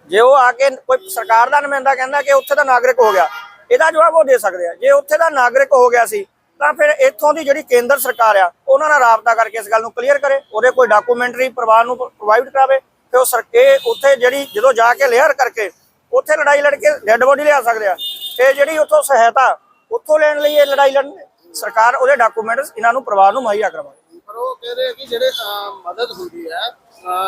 ਜੇ ਉਹ ਆ ਕੇ ਕੋਈ ਸਰਕਾਰ ਦਾ ਨੁਮਾਇੰਦਾ ਕਹਿੰਦਾ ਕਿ ਉੱਥੇ ਦਾ ਨਾਗਰਿਕ ਹੋ ਗਿਆ ਇਹਦਾ ਜਵਾਬ ਉਹ ਦੇ ਸਕਦੇ ਆ। ਜੇ ਉੱਥੇ ਦਾ ਨਾਗਰਿਕ ਹੋ ਗਿਆ ਸੀ ਤਾਂ ਫਿਰ ਇੱਥੋਂ ਦੀ ਜਿਹੜੀ ਕੇਂਦਰ ਸਰਕਾਰ ਆ ਉਹਨਾਂ ਨਾਲ ਰਾਬਤਾ ਕਰਕੇ ਇਸ ਗੱਲ ਨੂੰ ਕਲੀਅਰ ਕਰੇ ਉਹਦੇ ਕੋਈ ਡਾਕੂਮੈਂਟਰੀ ਪਰਿਵਾਰ ਨੂੰ ਪ੍ਰੋਵਾਈਡ ਕਰਾਵੇ ਤੇ ਉਹ ਸਰ ਇਹ ਉੱਥੇ ਜਿਹੜੀ ਜਦੋਂ ਜਾ ਕੇ ਲੇਅਰ ਕਰਕੇ ਉੱਥੇ ਲੜਾਈ ਲੜ ਕੇ ਡੈੱਡ ਬੋਡੀ ਲਿਆ ਸਕਦੇ ਆ। ਤੇ ਜਿਹੜੀ ਉੱਥੋਂ ਸਹਾਇਤਾ ਉੱਥੋਂ ਲੈਣ ਲਈ ਇਹ ਲੜਾਈ ਲੜਨ ਸਰਕਾਰ ਉਹਦੇ ਡਾਕੂਮੈਂਟਸ ਇਹਨਾਂ ਨੂੰ ਪਰਿਵਾਰ ਨੂੰ ਮੁਹੱਈਆ ਕਰਵਾਵੇ ਪਰ ਉਹ ਕਹਿ ਰਹੇ ਕਿ ਜਿਹੜੇ ਮਦਦ ਹੁੰਦੀ ਹੈ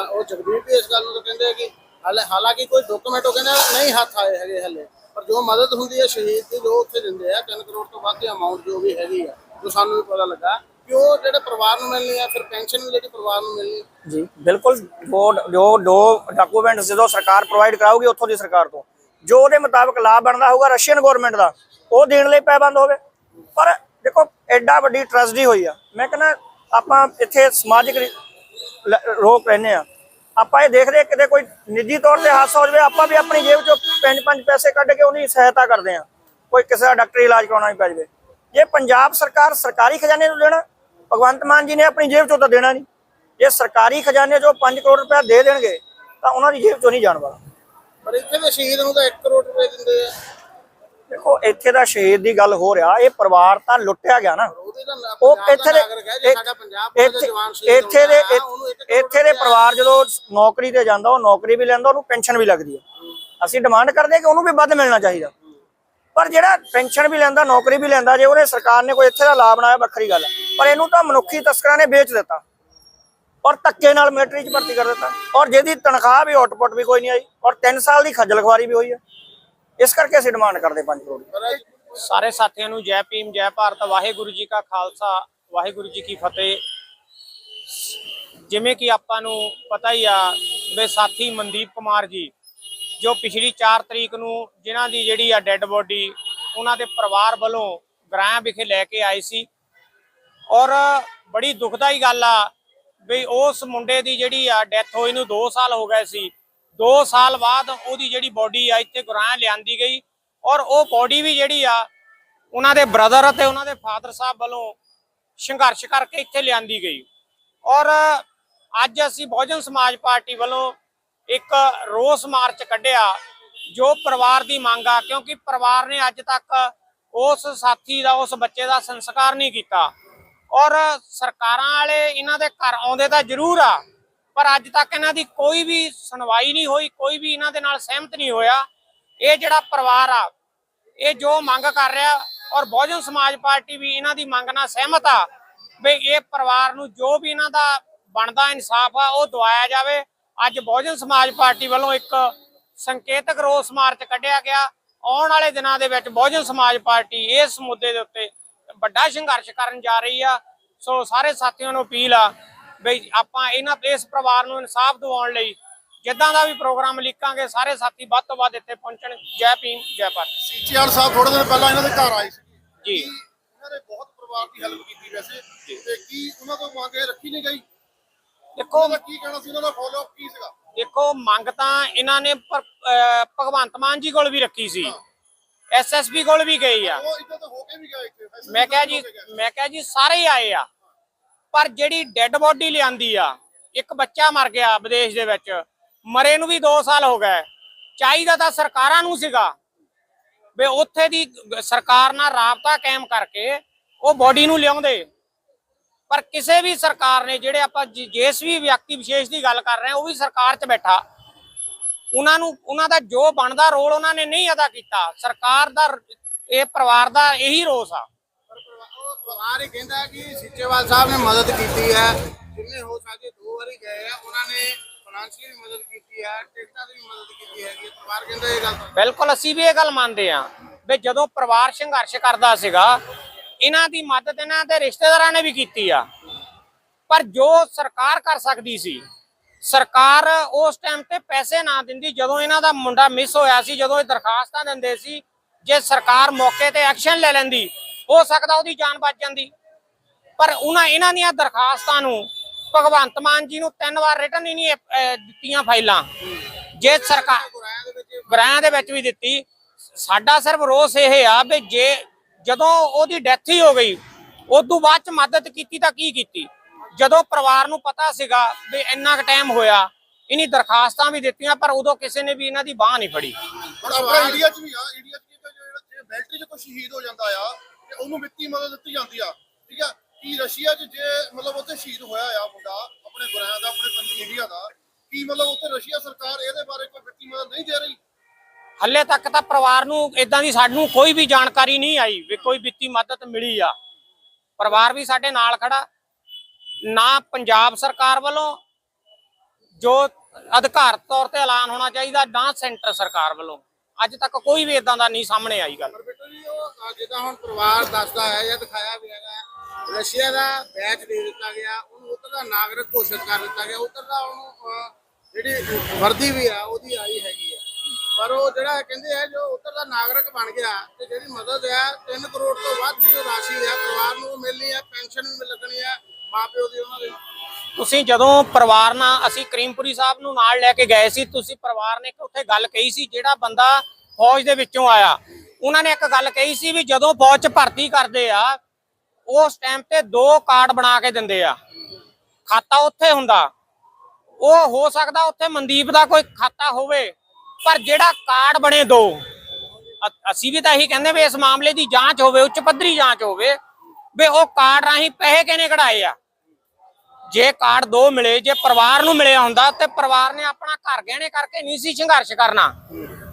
ਉਹ ਜਗਦੀਪ ਵੀ ਇਸ ਗੱਲ ਨੂੰ ਕਹਿੰਦੇ ਆ ਕਿ ਹਾਲੇ ਹਾਲਾਂਕਿ ਕੋਈ ਡਾਕੂਮੈਂਟ ਉਹ ਕਹਿੰਦੇ ਨਹੀਂ ਹੱਥ ਆਏ ਹੈਗੇ ਹਲੇ ਪਰ ਜੋ ਮਦਦ ਹੁੰਦੀ ਹੈ ਸ਼ਹੀਦ ਦੀ ਜੋ ਉੱਥੇ ਦਿੰਦੇ ਆ 3 ਕਰੋੜ ਤੋਂ ਵੱਧ ਦੀ ਅਮਾਉਂਟ ਜੋ ਵੀ ਹੈਗੀ ਆ ਜੋ ਸਾਨੂੰ ਵੀ ਪਤਾ ਲੱਗਾ ਕਿ ਉਹ ਜਿਹੜੇ ਪਰਿਵਾਰ ਨੂੰ ਮਿਲਣੀ ਆ ਫਿਰ ਪੈਨਸ਼ਨ ਵੀ ਜਿਹੜੀ ਪਰਿਵਾਰ ਨੂੰ ਮਿਲਣੀ ਜੀ ਬਿਲਕੁਲ ਜੋ ਜੋ ਦੋ ਡਾਕੂਮੈਂਟਸ ਜਦੋਂ ਸਰਕਾਰ ਪ੍ਰੋਵਾਈਡ ਕਰਾਊਗੀ ਉੱਥੋਂ ਦੀ ਸਰਕਾਰ ਤੋਂ। ਜੋ ਉਹਦੇ ਮੁਤਾਬਕ ਲਾਭ ਬਣਦਾ ਹੋਊਗਾ ਰਸ਼ੀਅਨ ਗਵਰਨਮੈਂਟ ਦਾ, ਉਹ ਦੇਣ ਲਈ ਪਾਬੰਦ ਹੋਵੇ। ਪਰ ਦੇਖੋ, ਐਡਾ ਵੱਡੀ ਟ੍ਰੈਜਡੀ ਹੋਈ ਆ। ਮੈਂ ਕਹਿੰਦਾ, ਆਪਾਂ ਇੱਥੇ ਸਮਾਜਿਕ ਰੀ- ਰੋਕ ਰਹਿੰਦੇ ਆ। ਆਪਾਂ ਇਹ ਦੇਖਦੇ ਕਿਤੇ ਕੋਈ ਨਿੱਜੀ ਤੌਰ ਤੇ ਹਾਦਸਾ ਹੋ ਜਾਵੇ, ਆਪਾਂ ਵੀ ਆਪਣੀ ਜੇਬ ਚੋਂ ਪੰਜ ਪੰਜ ਪੈਸੇ ਕੱਢ ਕੇ ਉਹਦੀ ਸਹਾਇਤਾ ਕਰਦੇ ਆ ਕੋਈ ਕਿਸੇ ਦਾ ਡਾਕਟਰੀ ਇਲਾਜ ਕਰਾਉਣਾ ਹੀ ਪੈ ਜਾਵੇ। ਜੇ ਪੰਜਾਬ ਸਰਕਾਰ ਸਰਕਾਰੀ ਖਜ਼ਾਨੇ ਨੂੰ ਦੇਣਾ, ਭਗਵੰਤ ਮਾਨ ਜੀ ਨੇ ਆਪਣੀ ਜੇਬ ਚੋਂ ਤਾਂ ਦੇਣਾ ਨਹੀਂ। ਜੇ ਸਰਕਾਰੀ ਖਜ਼ਾਨੇ ਚੋਂ 5 ਕਰੋੜ ਰੁਪਏ ਦੇ ਦੇਣਗੇ, ਤਾਂ ਉਹਨਾਂ ਦੀ ਜੇਬ ਚੋਂ ਨਹੀਂ ਜਾਣ ਵਾਲਾ। ਪਰ ਇੱਥੇ ਦੇ ਸ਼ਹੀਦ ਨੂੰ ਤਾਂ 1 ਕਰੋੜ ਰੁਪਏ ਦਿੰਦੇ ਆ। ਦੇਖੋ ਇੱਥੇ ਦਾ ਸ਼ਹੀਦ ਦੀ ਗੱਲ ਹੋ ਰਿਹਾ। ਇਹ ਪਰਿਵਾਰ ਤਾਂ ਲੁੱਟਿਆ ਗਿਆ ਨਾ। ਉਹ ਇੱਥੇ ਦੇ ਇੱਥੇ ਦੇ ਇੱਥੇ ਦੇ ਪਰਿਵਾਰ ਜਦੋਂ ਨੌਕਰੀ ਤੇ ਜਾਂਦਾ ਉਹ ਨੌਕਰੀ ਵੀ ਲੈਂਦਾ ਉਹਨੂੰ ਪੈਨਸ਼ਨ ਵੀ ਲੱਗਦੀ ਹੈ। ਅਸੀਂ ਡਿਮਾਂਡ ਕਰਦੇ ਕਿ ਉਹਨੂੰ ਵੀ ਵੱਧ ਮਿਲਣਾ ਚਾਹੀਦਾ। ਪਰ ਜਿਹੜਾ ਪੈਨਸ਼ਨ ਵੀ ਲੈਂਦਾ ਨੌਕਰੀ ਵੀ ਲੈਂਦਾ ਜੇ ਉਹਨੇ ਸਰਕਾਰ ਨੇ ਕੋਈ ਇੱਥੇ ਦਾ ਲਾਭ ਬਣਾਇਆ ਵੱਖਰੀ ਗੱਲ ਪਰ ਇਹਨੂੰ ਤਾਂ ਮਨੁੱਖੀ ਤਸਕਰਾਂ ਨੇ ਵੇਚ ਦਿੱਤਾ। ਔਰ ਧੱਕੇ ਨਾਲ ਮਿਲਟਰੀ 'ਚ ਭਰਤੀ ਕਰ ਦਿੱਤਾ। ਔਰ ਜਿਹਦੀ ਤਨਖਾਹ ਵੀ ਆਊਟਪੁੱਟ ਵੀ ਕੋਈ ਨਹੀਂ ਆਈ ਔਰ 3 ਸਾਲ ਦੀ ਖੱਜਲ ਖੁਆਰੀ ਵੀ ਹੋਈ ਹੈ ਇਸ ਕਰਕੇ ਅਸੀਂ ਡਿਮਾਂਡ ਕਰਦੇ 5 ਕਰੋੜ ਸਾਰੇ ਸਾਥੀਆਂ ਨੂੰ ਜੈ ਭੀਮ ਜੈ ਭਾਰਤ ਵਾਹਿਗੁਰੂ ਜੀ ਕਾ ਖਾਲਸਾ ਵਾਹਿਗੁਰੂ ਜੀ ਕੀ ਫਤਿਹ। ਜਿਵੇਂ ਕਿ ਆਪਾਂ ਨੂੰ ਪਤਾ ਹੀ ਆ ਵੀ ਸਾਥੀ ਮਨਦੀਪ ਕੁਮਾਰ ਜੀ ਜੋ ਪਿਛਲੀ 4 ਤਰੀਕ ਨੂੰ ਜਿਨ੍ਹਾਂ ਦੀ ਜਿਹੜੀ ਆ ਡੈੱਡ ਬੋਡੀ ਉਹਨਾਂ ਦੇ ਪਰਿਵਾਰ ਵੱਲੋਂ ਗ੍ਰਾਂ ਵਿਖੇ ਲੈ ਕੇ ਆਏ ਸੀ। ਔਰ ਬੜੀ ਦੁਖਦਾਈ ਗੱਲ ਆ ਵੀ ਉਸ ਮੁੰਡੇ ਦੀ ਜਿਹੜੀ ਆ ਡੈਥ ਹੋਈ ਨੂੰ 2 ਸਾਲ ਹੋ ਗਏ ਸੀ। 2 ਸਾਲ ਬਾਅਦ ਉਹਦੀ ਜਿਹੜੀ ਬੋਡੀ ਆ, ਇੱਥੇ ਗੁਰਾਂ ਲਿਆਂਦੀ ਗਈ ਔਰ ਉਹ ਬੋਡੀ ਵੀ ਜਿਹੜੀ ਆ, ਉਹਨਾਂ ਦੇ ਬ੍ਰਦਰ ਅਤੇ ਉਹਨਾਂ ਦੇ ਫਾਦਰ ਸਾਹਿਬ ਵੱਲੋਂ ਸੰਘਰਸ਼ ਕਰਕੇ ਇੱਥੇ ਲਿਆਂਦੀ ਗਈ। ਔਰ ਅੱਜ ਅਸੀਂ ਬਹੁਜਨ ਸਮਾਜ ਪਾਰਟੀ ਵੱਲੋਂ ਇੱਕ ਰੋਸ ਮਾਰਚ ਕੱਢਿਆ, ਜੋ ਪਰਿਵਾਰ ਦੀ ਮੰਗ ਆ, ਕਿਉਂਕਿ ਪਰਿਵਾਰ ਨੇ ਅੱਜ ਤੱਕ ਉਸ ਸਾਥੀ ਦਾ, ਉਸ ਬੱਚੇ ਦਾ ਸੰਸਕਾਰ ਨਹੀਂ ਕੀਤਾ। ਔਰ ਸਰਕਾਰਾਂ ਵਾਲੇ ਇਹਨਾਂ ਦੇ ਘਰ ਆਉਂਦੇ ਤਾਂ ਜ਼ਰੂਰ ਆ, ਪਰ ਅੱਜ ਤੱਕ ਇਹਨਾਂ ਦੀ ਕੋਈ ਵੀ ਸੁਣਵਾਈ ਨਹੀਂ ਹੋਈ, ਕੋਈ ਵੀ ਇਹਨਾਂ ਦੇ ਨਾਲ ਸਹਿਮਤ ਨਹੀਂ ਹੋਇਆ। ਇਹ ਜਿਹੜਾ ਪਰਿਵਾਰ ਆ, ਇਹ ਜੋ ਮੰਗ ਕਰ ਰਿਹਾ ਔਰ ਬਹੁਜਨ ਸਮਾਜ ਪਾਰਟੀ ਵੀ ਇਹਨਾਂ ਦੀ ਮੰਗ ਨਾਲ ਸਹਿਮਤ ਆ ਵੀ ਇਹ ਪਰਿਵਾਰ ਨੂੰ ਜੋ ਵੀ ਇਹਨਾਂ ਦਾ ਬਣਦਾ ਇਨਸਾਫ ਆ, ਉਹ ਦਵਾਇਆ ਜਾਵੇ। ਅੱਜ ਬਹੁਜਨ ਸਮਾਜ ਪਾਰਟੀ ਵੱਲੋਂ ਇੱਕ ਸੰਕੇਤਕ ਰੋਸ ਮਾਰਚ ਕੱਢਿਆ ਗਿਆ। ਆਉਣ ਵਾਲੇ ਦਿਨਾਂ ਦੇ ਵਿੱਚ ਬਹੁਜਨ ਸਮਾਜ ਪਾਰਟੀ ਇਸ ਮੁੱਦੇ ਦੇ ਉੱਤੇ ਵੱਡਾ ਸੰਘਰਸ਼ ਕਰਨ ਜਾ ਰਹੀ ਆ। ਸੋ ਸਾਰੇ ਸਾਥੀਆਂ ਨੂੰ ਅਪੀਲ ਆ ਵੀ ਆਪਾਂ ਇਹਨਾਂ ਇਸ ਪਰਿਵਾਰ ਨੂੰ ਇਨਸਾਫ ਦਿਵਾਉਣ ਲਈ ਜਿੱਦਾਂ ਦਾ ਵੀ ਪ੍ਰੋਗਰਾਮ ਲਿਖਾਂਗੇ ਸਾਰੇ ਸਾਥੀ ਵੱਧ ਤੋਂ ਵੱਧ ਇੱਥੇ ਪਹੁੰਚਣ। ਜੈ ਭੀਮ ਜੈ ਭਾਰਤ। ਸੀਚੀਆਰ ਸਾਹਿਬ ਥੋੜੇ ਦਿਨ ਪਹਿਲਾਂ ਇਹਨਾਂ ਦੇ ਘਰ ਆਏ ਸੀ। ਜੀ। ਇਹਨਾਂ ਨੇ ਬਹੁਤ ਪਰਿਵਾਰ ਦੀ ਹੈਲਪ ਕੀਤੀ ਵੈਸੇ। ਤੇ ਕੀ ਉਹਨਾਂ ਤੋਂ ਮੰਗ ਰੱਖੀ ਨਹੀਂ ਗਈ? ਦੇਖੋ ਕੀ ਕਹਿਣਾ ਸੀ? ਉਹਨਾਂ ਦਾ ਫੋਲੋ ਅਪ ਕੀ ਸੀਗਾ? ਦੇਖੋ ਮੰਗ ਤਾਂ ਇਹਨਾਂ ਨੇ ਭਗਵੰਤ ਮਾਨ ਜੀ ਕੋਲ ਵੀ ਰੱਖੀ ਸੀ। ਐਸਐਸਪੀ ਕੋਲ ਵੀ ਗਈ ਆ। ਉਹ ਇੱਥੇ ਤਾਂ ਹੋ ਕੇ ਵੀ ਗਏ ਇੱਥੇ। ਵੈਸੇ ਮੈਂ ਕਿਹਾ ਜੀ। ਮੈਂ ਕਿਹਾ ਜੀ ਸਾਰੇ ਹੀ ਆਏ ਆ। ਪਰ ਜਿਹੜੀ ਡੈੱਡ ਬੋਡੀ ਲਿਆਂਦੀ ਆ ਇੱਕ ਬੱਚਾ ਮਰ ਗਿਆ ਵਿਦੇਸ਼ ਦੇ ਵਿੱਚ ਮਰੇ ਨੂੰ ਵੀ 2 ਸਾਲ ਹੋ ਗਏ। ਚਾਹੀਦਾ ਤਾਂ ਸਰਕਾਰਾਂ ਨੂੰ ਸੀਗਾ ਵੀ ਉੱਥੇ ਦੀ ਸਰਕਾਰ ਨਾਲ ਰਾਬਤਾ ਕਾਇਮ ਕਰਕੇ ਉਹ ਬੋਡੀ ਨੂੰ ਲਿਆਉਂਦੇ। ਪਰ ਕਿਸੇ ਵੀ ਸਰਕਾਰ ਨੇ ਜਿਹੜੇ ਆਪਾਂ ਜਿਸ ਵੀ ਵਿਅਕਤੀ ਵਿਸ਼ੇਸ਼ ਦੀ ਗੱਲ ਕਰ ਰਹੇ ਹਾਂ ਉਹ ਵੀ ਸਰਕਾਰ 'ਚ ਬੈਠਾ। ਉਹਨਾਂ ਨੂੰ ਉਹਨਾਂ ਦਾ ਜੋ ਬਣਦਾ ਰੋਲ ਉਹਨਾਂ ਨੇ ਨਹੀਂ ਅਦਾ ਕੀਤਾ। ਸਰਕਾਰ ਦਾ ਇਹ ਪਰਿਵਾਰ ਦਾ ਇਹੀ ਰੋਸ ਆ। ਪਰਿਵਾਰ ਹੀ ਕਹਿੰਦਾ ਕਿ ਸਿੱਚੇਵਾਲ ਸਾਹਿਬ ਨੇ ਮਦਦ ਕੀਤੀ ਹੈ। ਜਿੰਨੇ ਹੋ ਸਕੇ ਦੋ ਵਾਰੀ ਗਏ ਆ ਉਹਨਾਂ ਨੇ ਫਾਈਨੈਂਸ਼ੀਅਲੀ ਮਦਦ ਕੀਤੀ ਹੈ ਟਿਕਟਾਂ ਦੀ ਵੀ ਮਦਦ ਕੀਤੀ ਹੈ। ਪਰਿਵਾਰ ਕਹਿੰਦਾ ਇਹ ਗੱਲ ਬਿਲਕੁਲ ਅਸੀਂ ਵੀ ਇਹ ਗੱਲ ਮੰਨਦੇ ਆ ਵੀ ਜਦੋਂ ਪਰਿਵਾਰ ਸੰਘਰਸ਼ ਕਰਦਾ ਸੀਗਾ ਇਹਨਾਂ ਦੀ ਮਦਦ ਇਹਨਾਂ ਦੇ ਰਿਸ਼ਤੇਦਾਰਾਂ ਨੇ ਵੀ ਕੀਤੀ ਆ। ਪਰ ਜੋ ਸਰਕਾਰ ਕਰ ਸਕਦੀ ਸੀ ਸਰਕਾਰ ਉਸ ਟਾਈਮ ਤੇ ਪੈਸੇ ਨਾ ਦਿੰਦੀ, ਜਦੋਂ ਇਹਨਾਂ ਦਾ ਮੁੰਡਾ ਮਿਸ ਹੋਇਆ ਸੀ, ਜਦੋਂ ਇਹ ਦਰਖਾਸਤਾਂ ਦਿੰਦੇ ਸੀ, ਜੇ ਸਰਕਾਰ ਮੌਕੇ ਤੇ ਐਕਸ਼ਨ ਲੈ ਲੈਂਦੀ, ਹੋ ਸਕਦਾ ਉਹਦੀ ਜਾਨ ਬਚ ਜਾਂਦੀ। ਪਰ ਉਹਨਾਂ, ਇਹਨਾਂ ਦੀਆਂ ਦਰਖਾਸਤਾਂ ਨੂੰ ਭਗਵੰਤ ਮਾਨ ਜੀ ਨੂੰ ਤਿੰਨ ਵਾਰ ਰਿਟਰਨ ਹੀ ਨਹੀਂ ਦਿੱਤੀਆਂ ਫਾਈਲਾਂ। ਜੇ ਸਰਕਾਰ ਗੁਰਾਇਆਂ ਦੇ ਵਿੱਚ ਗ੍ਰਾਂ ਦੇ ਵਿੱਚ ਵੀ ਦਿੱਤੀ, ਸਾਡਾ ਸਿਰਫ ਰੋਸ ਇਹ ਆ ਵੀ ਜੇ ਜਦੋਂ ਉਹਦੀ ਡੈਥ ਹੀ ਹੋ ਗਈ ਉਸ ਤੋਂ ਬਾਅਦ ਚ ਮਦਦ ਕੀਤੀ ਤਾਂ ਕੀ ਕੀਤੀ? ਜਦੋਂ ਪਰਿਵਾਰ ਨੂੰ ਪਤਾ ਸੀਗਾ ਵੀ ਇੰਨਾ ਕੁ ਟਾਈਮ ਹੋਇਆ ਇਨੀ ਦਰਖਾਸਤਾਂ ਵੀ ਦਿੱਤੀਆਂ ਪਰ ਉਦੋਂ ਕਿਸੇ ਨੇ ਵੀ ਇਹਨਾਂ ਦੀ ਬਾਹ ਨਹੀਂ ਫੜੀ। ਹੁਣ ਆਪਣਾ ਇੰਡੀਆ 'ਚ ਵੀ ਆ ਇੰਡੀਆ 'ਚ ਕੀ ਤਾਂ ਜਿਹੜਾ ਜੇ ਮਿਲਟਰੀ 'ਚ ਕੋਈ ਸ਼ਹੀਦ ਹੋ ਜਾਂਦਾ ਆ ਤੇ ਉਹਨੂੰ ਵਿੱਤੀ ਮਦਦ ਦਿੱਤੀ ਜਾਂਦੀ ਆ। ਠੀਕ ਆ? ਕੀ ਰਸ਼ੀਆ 'ਚ ਜੇ ਮਤਲਬ ਉੱਥੇ ਸ਼ਹੀਦ ਹੋਇਆ ਆ ਮੁੰਡਾ ਆਪਣੇ ਗੁਰਾਂ ਦਾ ਆਪਣੇ ਪੰਜ ਇੰਡੀਆ ਦਾ ਕੀ ਮਤਲਬ ਉੱਥੇ ਰਸ਼ੀਆ ਸਰਕਾਰ ਇਹਦੇ ਬਾਰੇ ਕੋਈ ਵਿੱਤੀ ਮਦਦ ਨਹੀਂ ਦੇ ਰਹੀ? ਹੱਲੇ ਤੱਕ ਤਾਂ ਪਰਿਵਾਰ ਨੂੰ ਇਦਾਂ ਦੀ ਸਾਨੂੰ ਕੋਈ ਵੀ ਜਾਣਕਾਰੀ ਨਹੀਂ ਆਈ ਵੀ ਕੋਈ ਵਿੱਤੀ ਮਦਦ ਮਿਲੀ ਆ। ਪਰਿਵਾਰ ਵੀ ਸਾਡੇ ਨਾਲ ਖੜਾ ਨਾ ਪੰਜਾਬ ਸਰਕਾਰ ਵੱਲੋਂ, ਜੋ ਅਧਿਕਾਰਤ ਤੌਰ ਤੇ ਐਲਾਨ ਹੋਣਾ ਚਾਹੀਦਾ, ਨਾ ਸੈਂਟਰ ਸਰਕਾਰ ਵੱਲੋਂ। ਅੱਜ ਤੱਕ ਕੋਈ ਵੀ ਇਦਾਂ ਦਾ ਨਹੀਂ ਸਾਹਮਣੇ ਆਈ ਗੱਲ। ਪਰ ਬੇਟਾ ਜੀ, ਉਹ ਜਿੱਦਾਂ ਹੁਣ ਪਰਿਵਾਰ ਦੱਸਦਾ ਹੈ ਜਾਂ ਦਿਖਾਇਆ ਵੀ ਹੈਗਾ ਰਸ਼ੀਆ ਦਾ ਬੈਚ ਦੇ ਦਿੱਤਾ ਗਿਆ, ਉਹਨੂੰ ਉੱਧਰ ਦਾ ਨਾਗਰਿਕ ਘੋਸ਼ਿਤ ਕਰ ਦਿੱਤਾ ਗਿਆ। ਉੱਧਰ ਦਾ ਉਹਨੂੰ ਜਿਹੜੀ ਵਰਦੀ ਵੀ ਆ, ਉਹਦੀ ਆਈ ਹੈਗੀ ਆ। ਪਰ ਉਹ ਜਿਹੜਾ ਕਹਿੰਦੇ ਆ, ਜੋ ਉੱਧਰ ਦਾ ਨਾਗਰਿਕ ਬਣ ਗਿਆ, ਤੇ ਜਿਹੜੀ ਮਦਦ ਹੈ 3 ਕਰੋੜ ਤੋਂ ਵੱਧ ਦੀ ਜੋ ਰਾਸ਼ੀ ਹੈ। ਪਰਿਵਾਰ ਨੂੰ ਮਿਲਣੀ ਹੈ, ਪੈਨਸ਼ਨ ਮਿਲਣੀ ਲੱਗਣੀ ਹੈ। ਮਾਪਿਓ ਦੀ ਉਹਨਾਂ ਦੇ। ਤੁਸੀਂ ਜਦੋਂ ਪਰਿਵਾਰ ਨਾਲ, ਅਸੀਂ ਕਰੀਮਪੁਰੀ ਸਾਹਿਬ ਨੂੰ ਨਾਲ ਲੈ ਕੇ ਗਏ ਸੀ, ਤੁਸੀਂ ਪਰਿਵਾਰ ਨੇ ਉੱਥੇ ਗੱਲ ਕਹੀ ਸੀ, ਜਿਹੜਾ ਬੰਦਾ ਫੌਜ ਦੇ ਵਿੱਚੋਂ ਆਇਆ। ਉਹਨਾਂ ਨੇ ਇੱਕ ਗੱਲ ਕਹੀ ਸੀ ਵੀ ਜਦੋਂ ਫੌਜ 'ਚ ਭਰਤੀ ਕਰਦੇ ਆ, ਉਸ ਟਾਈਮ ਤੇ ਦੋ ਕਾਰਡ ਬਣਾ ਕੇ ਦਿੰਦੇ ਆ। ਖਾਤਾ ਉੱਥੇ ਹੁੰਦਾ। ਉਹ ਹੋ ਸਕਦਾ ਉੱਥੇ ਮਨਦੀਪ ਦਾ ਕੋਈ ਖਾਤਾ ਹੋਵੇ, ਪਰ ਜਿਹੜਾ ਕਾਰਡ ਬਣੇ ਦੋ ਅਸੀਂ ਵੀ ਤਾਂ ਇਹੀ ਕਹਿੰਦੇ ਵੀ ਇਸ ਮਾਮਲੇ ਦੀ ਜਾਂਚ ਹੋਵੇ, ਉੱਚ ਪੱਧਰੀ ਜਾਂਚ ਹੋਵੇ, ਵੀ ਉਹ ਕਾਰਡ ਰਾਹੀਂ ਪੈਸੇ ਕਿਹਨੇ ਕਢਾਏ ਆ? ਜੇ ਕਾਰਡ ਦੋ ਮਿਲੇ, ਜੇ ਪਰਿਵਾਰ ਨੂੰ ਮਿਲਿਆ ਹੁੰਦਾ ਤੇ ਪਰਿਵਾਰ ਨੇ ਆਪਣਾ ਘਰ ਗਹਿਣੇ ਕਰਕੇ ਨਹੀਂ ਸੀ ਸੰਘਰਸ਼ ਕਰਨਾ।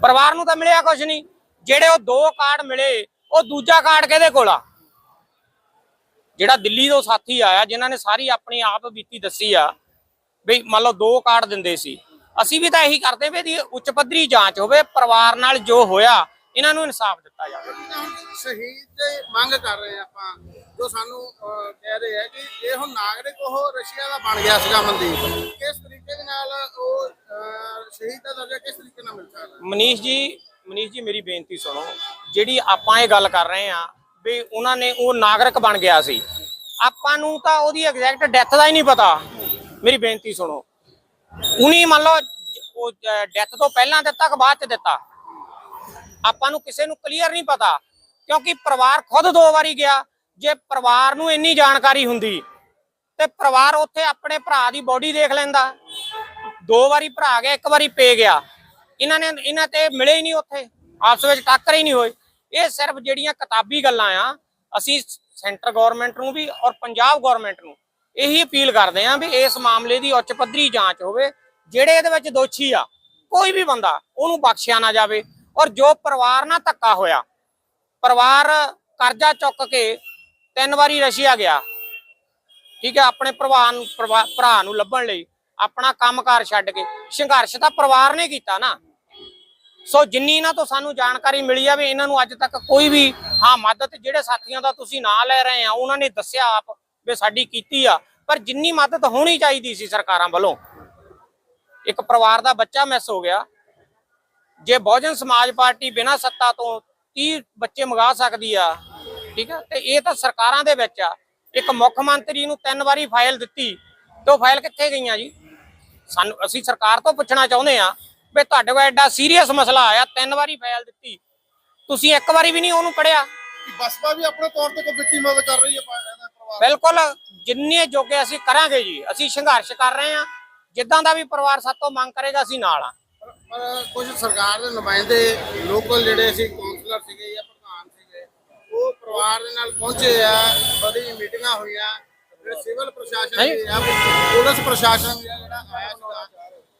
ਪਰਿਵਾਰ ਨੂੰ ਤਾਂ ਮਿਲਿਆ ਕੁਝ ਨਹੀਂ। ਜਿਹੜੇ ਉਹ ਦੋ ਕਾਰਡ ਮਿਲੇ, ਉਹ ਦੂਜਾ ਕਾਰਡ ਕਿਹਦੇ ਕੋਲ ਆ? ਜਿਹੜਾ ਦਿੱਲੀ ਤੋਂ ਸਾਥੀ ਆਇਆ, ਜਿਨ੍ਹਾਂ ਨੇ ਸਾਰੀ ਆਪਣੀ ਆਪ ਬੀਤੀ ਦੱਸੀ ਆ, ਵੀ ਮੰਨ ਲਓ ਦੋ ਕਾਰਡ ਦਿੰਦੇ ਸੀ। ਅਸੀਂ ਵੀ ਤਾਂ ਇਹੀ ਕਰਦੇ ਵੀ ਇਹਦੀ ਉੱਚ ਪੱਧਰੀ ਜਾਂਚ ਹੋਵੇ, ਪਰਿਵਾਰ ਨਾਲ ਜੋ ਹੋਇਆ ਇਹਨਾਂ ਨੂੰ ਇਨਸਾਫ ਦਿੱਤਾ ਜਾਵੇ। ਸ਼ਹੀਦ ਦੇ ਮੰਗ ਕਰ ਰਹੇ ਆਪਾਂ ਜੋ ਸਾਨੂੰ ਕਹਿ ਰਹੇ ਆ ਕਿ ਜੇ ਹੁਣ ਨਾਗਰਿਕ ਉਹ ਰਸ਼ੀਆ ਦਾ ਬਣ ਗਿਆ ਸੀਗਾ ਮਨਦੀਪ ਕਿਸ ਤਰੀਕੇ ਦੇ ਨਾਲ ਉਹ ਸ਼ਹੀਦ ਦਾ ਦਰਜਾ ਕਿਸ ਤਰੀਕੇ ਨਾਲ ਮਿਲ ਸਕਦਾ? ਮਨੀਸ਼ ਜੀ ਮਨੀਸ਼ ਜੀ ਮੇਰੀ ਬੇਨਤੀ ਸੁਣੋ ਜਿਹੜੀ ਆਪਾਂ ਇਹ ਗੱਲ ਕਰ ਰਹੇ ਆ ਵੀ ਉਹਨਾਂ ਨੇ ਉਹ ਨਾਗਰਿਕ ਬਣ ਗਿਆ ਸੀ ਆਪਾਂ ਨੂੰ ਤਾਂ ਉਹਦੀ ਐਗਜ਼ੈਕਟ ਡੈਥ ਦਾ ਹੀ ਨਹੀਂ ਪਤਾ। ਮੇਰੀ ਬੇਨਤੀ ਸੁਣੋ ਉਨੀ ਮੰਨ ਲਓ ਉਹ ਡੈਥ ਤੋਂ ਪਹਿਲਾਂ ਦਿੱਤਾ ਕਿ ਬਾਅਦ ਚ ਦਿੱਤਾ? ਆਪਾਂ ਨੂੰ ਕਿਸੇ ਨੂੰ ਕਲੀਅਰ ਨਹੀਂ ਪਤਾ, ਕਿਉਂਕਿ ਪਰਿਵਾਰ ਖੁਦ ਦੋ ਵਾਰੀ ਗਿਆ, ਜੇ ਪਰਿਵਾਰ ਨੂੰ ਇੰਨੀ ਜਾਣਕਾਰੀ ਹੁੰਦੀ, ਤੇ ਪਰਿਵਾਰ ਉੱਥੇ ਆਪਣੇ ਭਰਾ ਦੀ ਬੋਡੀ ਦੇਖ ਲੈਂਦਾ। ਦੋ ਵਾਰੀ ਭਰਾ ਗਿਆ, ਇੱਕ ਵਾਰੀ ਪੇ ਗਿਆ। ਇਹਨਾਂ ਨੇ, ਇਹਨਾਂ ਤੇ ਮਿਲੇ ਹੀ ਨਹੀਂ ਉੱਥੇ, ਆਪਸ ਵਿੱਚ ਟੱਕਰ ਹੀ ਨਹੀਂ ਹੋਏ। ਇਹ ਸਿਰਫ ਜਿਹੜੀਆਂ ਕਿਤਾਬੀ ਗੱਲਾਂ ਆ, ਅਸੀਂ ਸੈਂਟਰ ਗਵਰਨਮੈਂਟ ਨੂੰ ਵੀ ਔਰ ਪੰਜਾਬ ਗਵਰਨਮੈਂਟ ਨੂੰ ਇਹੀ ਅਪੀਲ ਕਰਦੇ ਆ ਵੀ ਇਸ ਮਾਮਲੇ ਦੀ ਉੱਚ ਪੱਧਰੀ ਜਾਂਚ ਹੋਵੇ, ਜਿਹੜੇ ਇਹਦੇ ਵਿੱਚ ਦੋਸ਼ੀ ਆ, ਕੋਈ ਵੀ ਬੰਦਾ, ਉਹਨੂੰ ਬਖਸ਼ਿਆ ਨਾ ਜਾਵੇ। ਔਰ ਜੋ ਪਰਿਵਾਰ ਨਾਲ ਧੱਕਾ ਹੋਇਆ, ਪਰਿਵਾਰ ਕਰਜ਼ਾ ਚੁੱਕ ਕੇ ਤਿੰਨ ਵਾਰੀ ਰਸ਼ੀਆ ਗਿਆ। ਠੀਕ ਹੈ, ਆਪਣੇ ਭਰਾ ਨੂੰ ਭਰਾ ਨੂੰ ਲੱਭਣ ਲਈ ਆਪਣਾ ਕੰਮਕਾਰ ਛੱਡ ਕੇ। ਸੰਘਰਸ਼ ਤਾਂ ਪਰਿਵਾਰ ਨੇ ਕੀਤਾ ਨਾ। ਸੋ ਜਿੰਨੀ ਇਹਨਾਂ ਤੋਂ ਸਾਨੂੰ ਜਾਣਕਾਰੀ ਮਿਲੀ ਆ ਵੀ ਇਹਨਾਂ ਨੂੰ ਅੱਜ ਤੱਕ ਕੋਈ ਵੀ, ਹਾਂ, ਮਦਦ ਜਿਹੜੇ ਸਾਥੀਆਂ ਦਾ ਤੁਸੀਂ ਨਾਂ ਲੈ ਰਹੇ ਆ, ਉਹਨਾਂ ਨੇ ਦੱਸਿਆ ਆਪ ਵੀ ਸਾਡੀ ਕੀਤੀ ਆ। ਪਰ ਜਿੰਨੀ ਮਦਦ ਹੋਣੀ ਚਾਹੀਦੀ ਸੀ ਸਰਕਾਰਾਂ ਵੱਲੋਂ, ਇੱਕ ਪਰਿਵਾਰ ਦਾ ਬੱਚਾ ਮਿਸ ਹੋ ਗਿਆ। ਜੇ ਬਹੁਜਨ ਸਮਾਜ ਪਾਰਟੀ ਬਿਨਾਂ ਸੱਤਾ ਤੋਂ 30 ਬੱਚੇ ਮੰਗਾ ਸਕਦੀ ਆ ਠੀਕ ਆ ਤੇ ਇਹ ਤਾਂ ਸਰਕਾਰਾਂ ਦੇ ਵਿੱਚ ਆ। ਇੱਕ ਮੁੱਖ ਮੰਤਰੀ ਨੂੰ ਤਿੰਨ ਵਾਰੀ ਫਾਈਲ ਦਿੱਤੀ ਤੇ ਉਹ ਫਾਈਲ ਕਿੱਥੇ ਗਈਆਂ ਜੀ? ਸਾਨੂੰ ਅਸੀਂ ਸਰਕਾਰ ਤੋਂ ਪੁੱਛਣਾ ਚਾਹੁੰਦੇ ਆ ਵੀ ਤੁਹਾਡੇ ਕੋਲ ਐਡਾ ਸੀਰੀਅਸ ਮਸਲਾ ਆਇਆ ਤਿੰਨ ਵਾਰੀ ਫਾਈਲ ਦਿੱਤੀ। ਤੁਸੀਂ ਇੱਕ ਵਾਰੀ ਵੀ ਨਹੀਂ ਉਹਨੂੰ ਪੜਿਆ ਬਸਪਾ ਵੀ ਆਪਣੇ ਤੌਰ ਤੇ ਕੋਈ ਵਿੱਤੀ ਮਦਦ ਕਰ ਰਹੀ ਹੈ ਬਿਲਕੁਲ ਜਿੰਨੇ ਜੋਗੇ ਅਸੀਂ ਕਰਾਂਗੇ ਜੀ ਅਸੀਂ ਸੰਘਰਸ਼ ਕਰ ਰਹੇ ਆ ਜਿੱਦਾਂ ਦਾ ਵੀ ਪਰਿਵਾਰ ਸਾਤੋਂ ਮੰਗ ਕਰੇਗਾ ਅਸੀਂ ਨਾਲ ਆ ਪਰ ਕੁਝ ਸਰਕਾਰ ਦੇ ਨੁਮਾਇੰਦੇ ਲੋਕਲ ਜਿਹੜੇ ਸੀ ਕਾਉਂਸਲਰ ਸੀਗੇ ਜਾਂ ਪ੍ਰਧਾਨ ਸੀਗੇ ਉਹ ਪਰਿਵਾਰ ਦੇ ਨਾਲ ਪਹੁੰਚੇ ਆ ਬੜੀ ਮੀਟਿੰਗਾਂ ਹੋਈਆਂ ਜਿਹੜੇ ਸਿਵਲ ਪ੍ਰਸ਼ਾਸਨ ਵੀ ਆ ਪੁਲਿਸ ਪ੍ਰਸ਼ਾਸਨ ਵੀ ਆ ਜਿਹੜਾ ਆਇਆ ਸੀਗਾ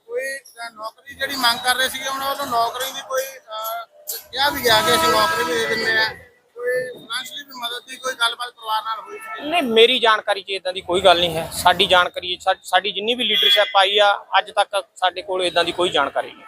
ਕੋਈ ਨੌਕਰੀ ਜਿਹੜੀ ਮੰਗ ਕਰ ਰਹੇ ਸੀਗੇ ਉਹਨਾਂ ਵੱਲੋਂ ਨੌਕਰੀ ਦੀ ਕੋਈ ਕਿਹਾ ਵੀ ਗਿਆ ਕਿ ਅਸੀਂ ਨੌਕਰੀ ਵੀ ਦੇ ਦਿੰਦੇ ਆ ਨਹੀਂ ਮੇਰੀ ਜਾਣਕਾਰੀ 'ਚ ਇਦਾਂ ਦੀ ਕੋਈ ਗੱਲ ਨਹੀਂ ਹੈ। ਸਾਡੀ ਜਾਣਕਾਰੀ ਸਾਡੀ ਜਿੰਨੀ ਵੀ ਲੀਡਰਸ਼ਿਪ ਆਈ ਆ ਅੱਜ ਤੱਕ ਸਾਡੇ ਕੋਲ ਇਦਾਂ ਦੀ ਕੋਈ ਜਾਣਕਾਰੀ ਨਹੀਂ।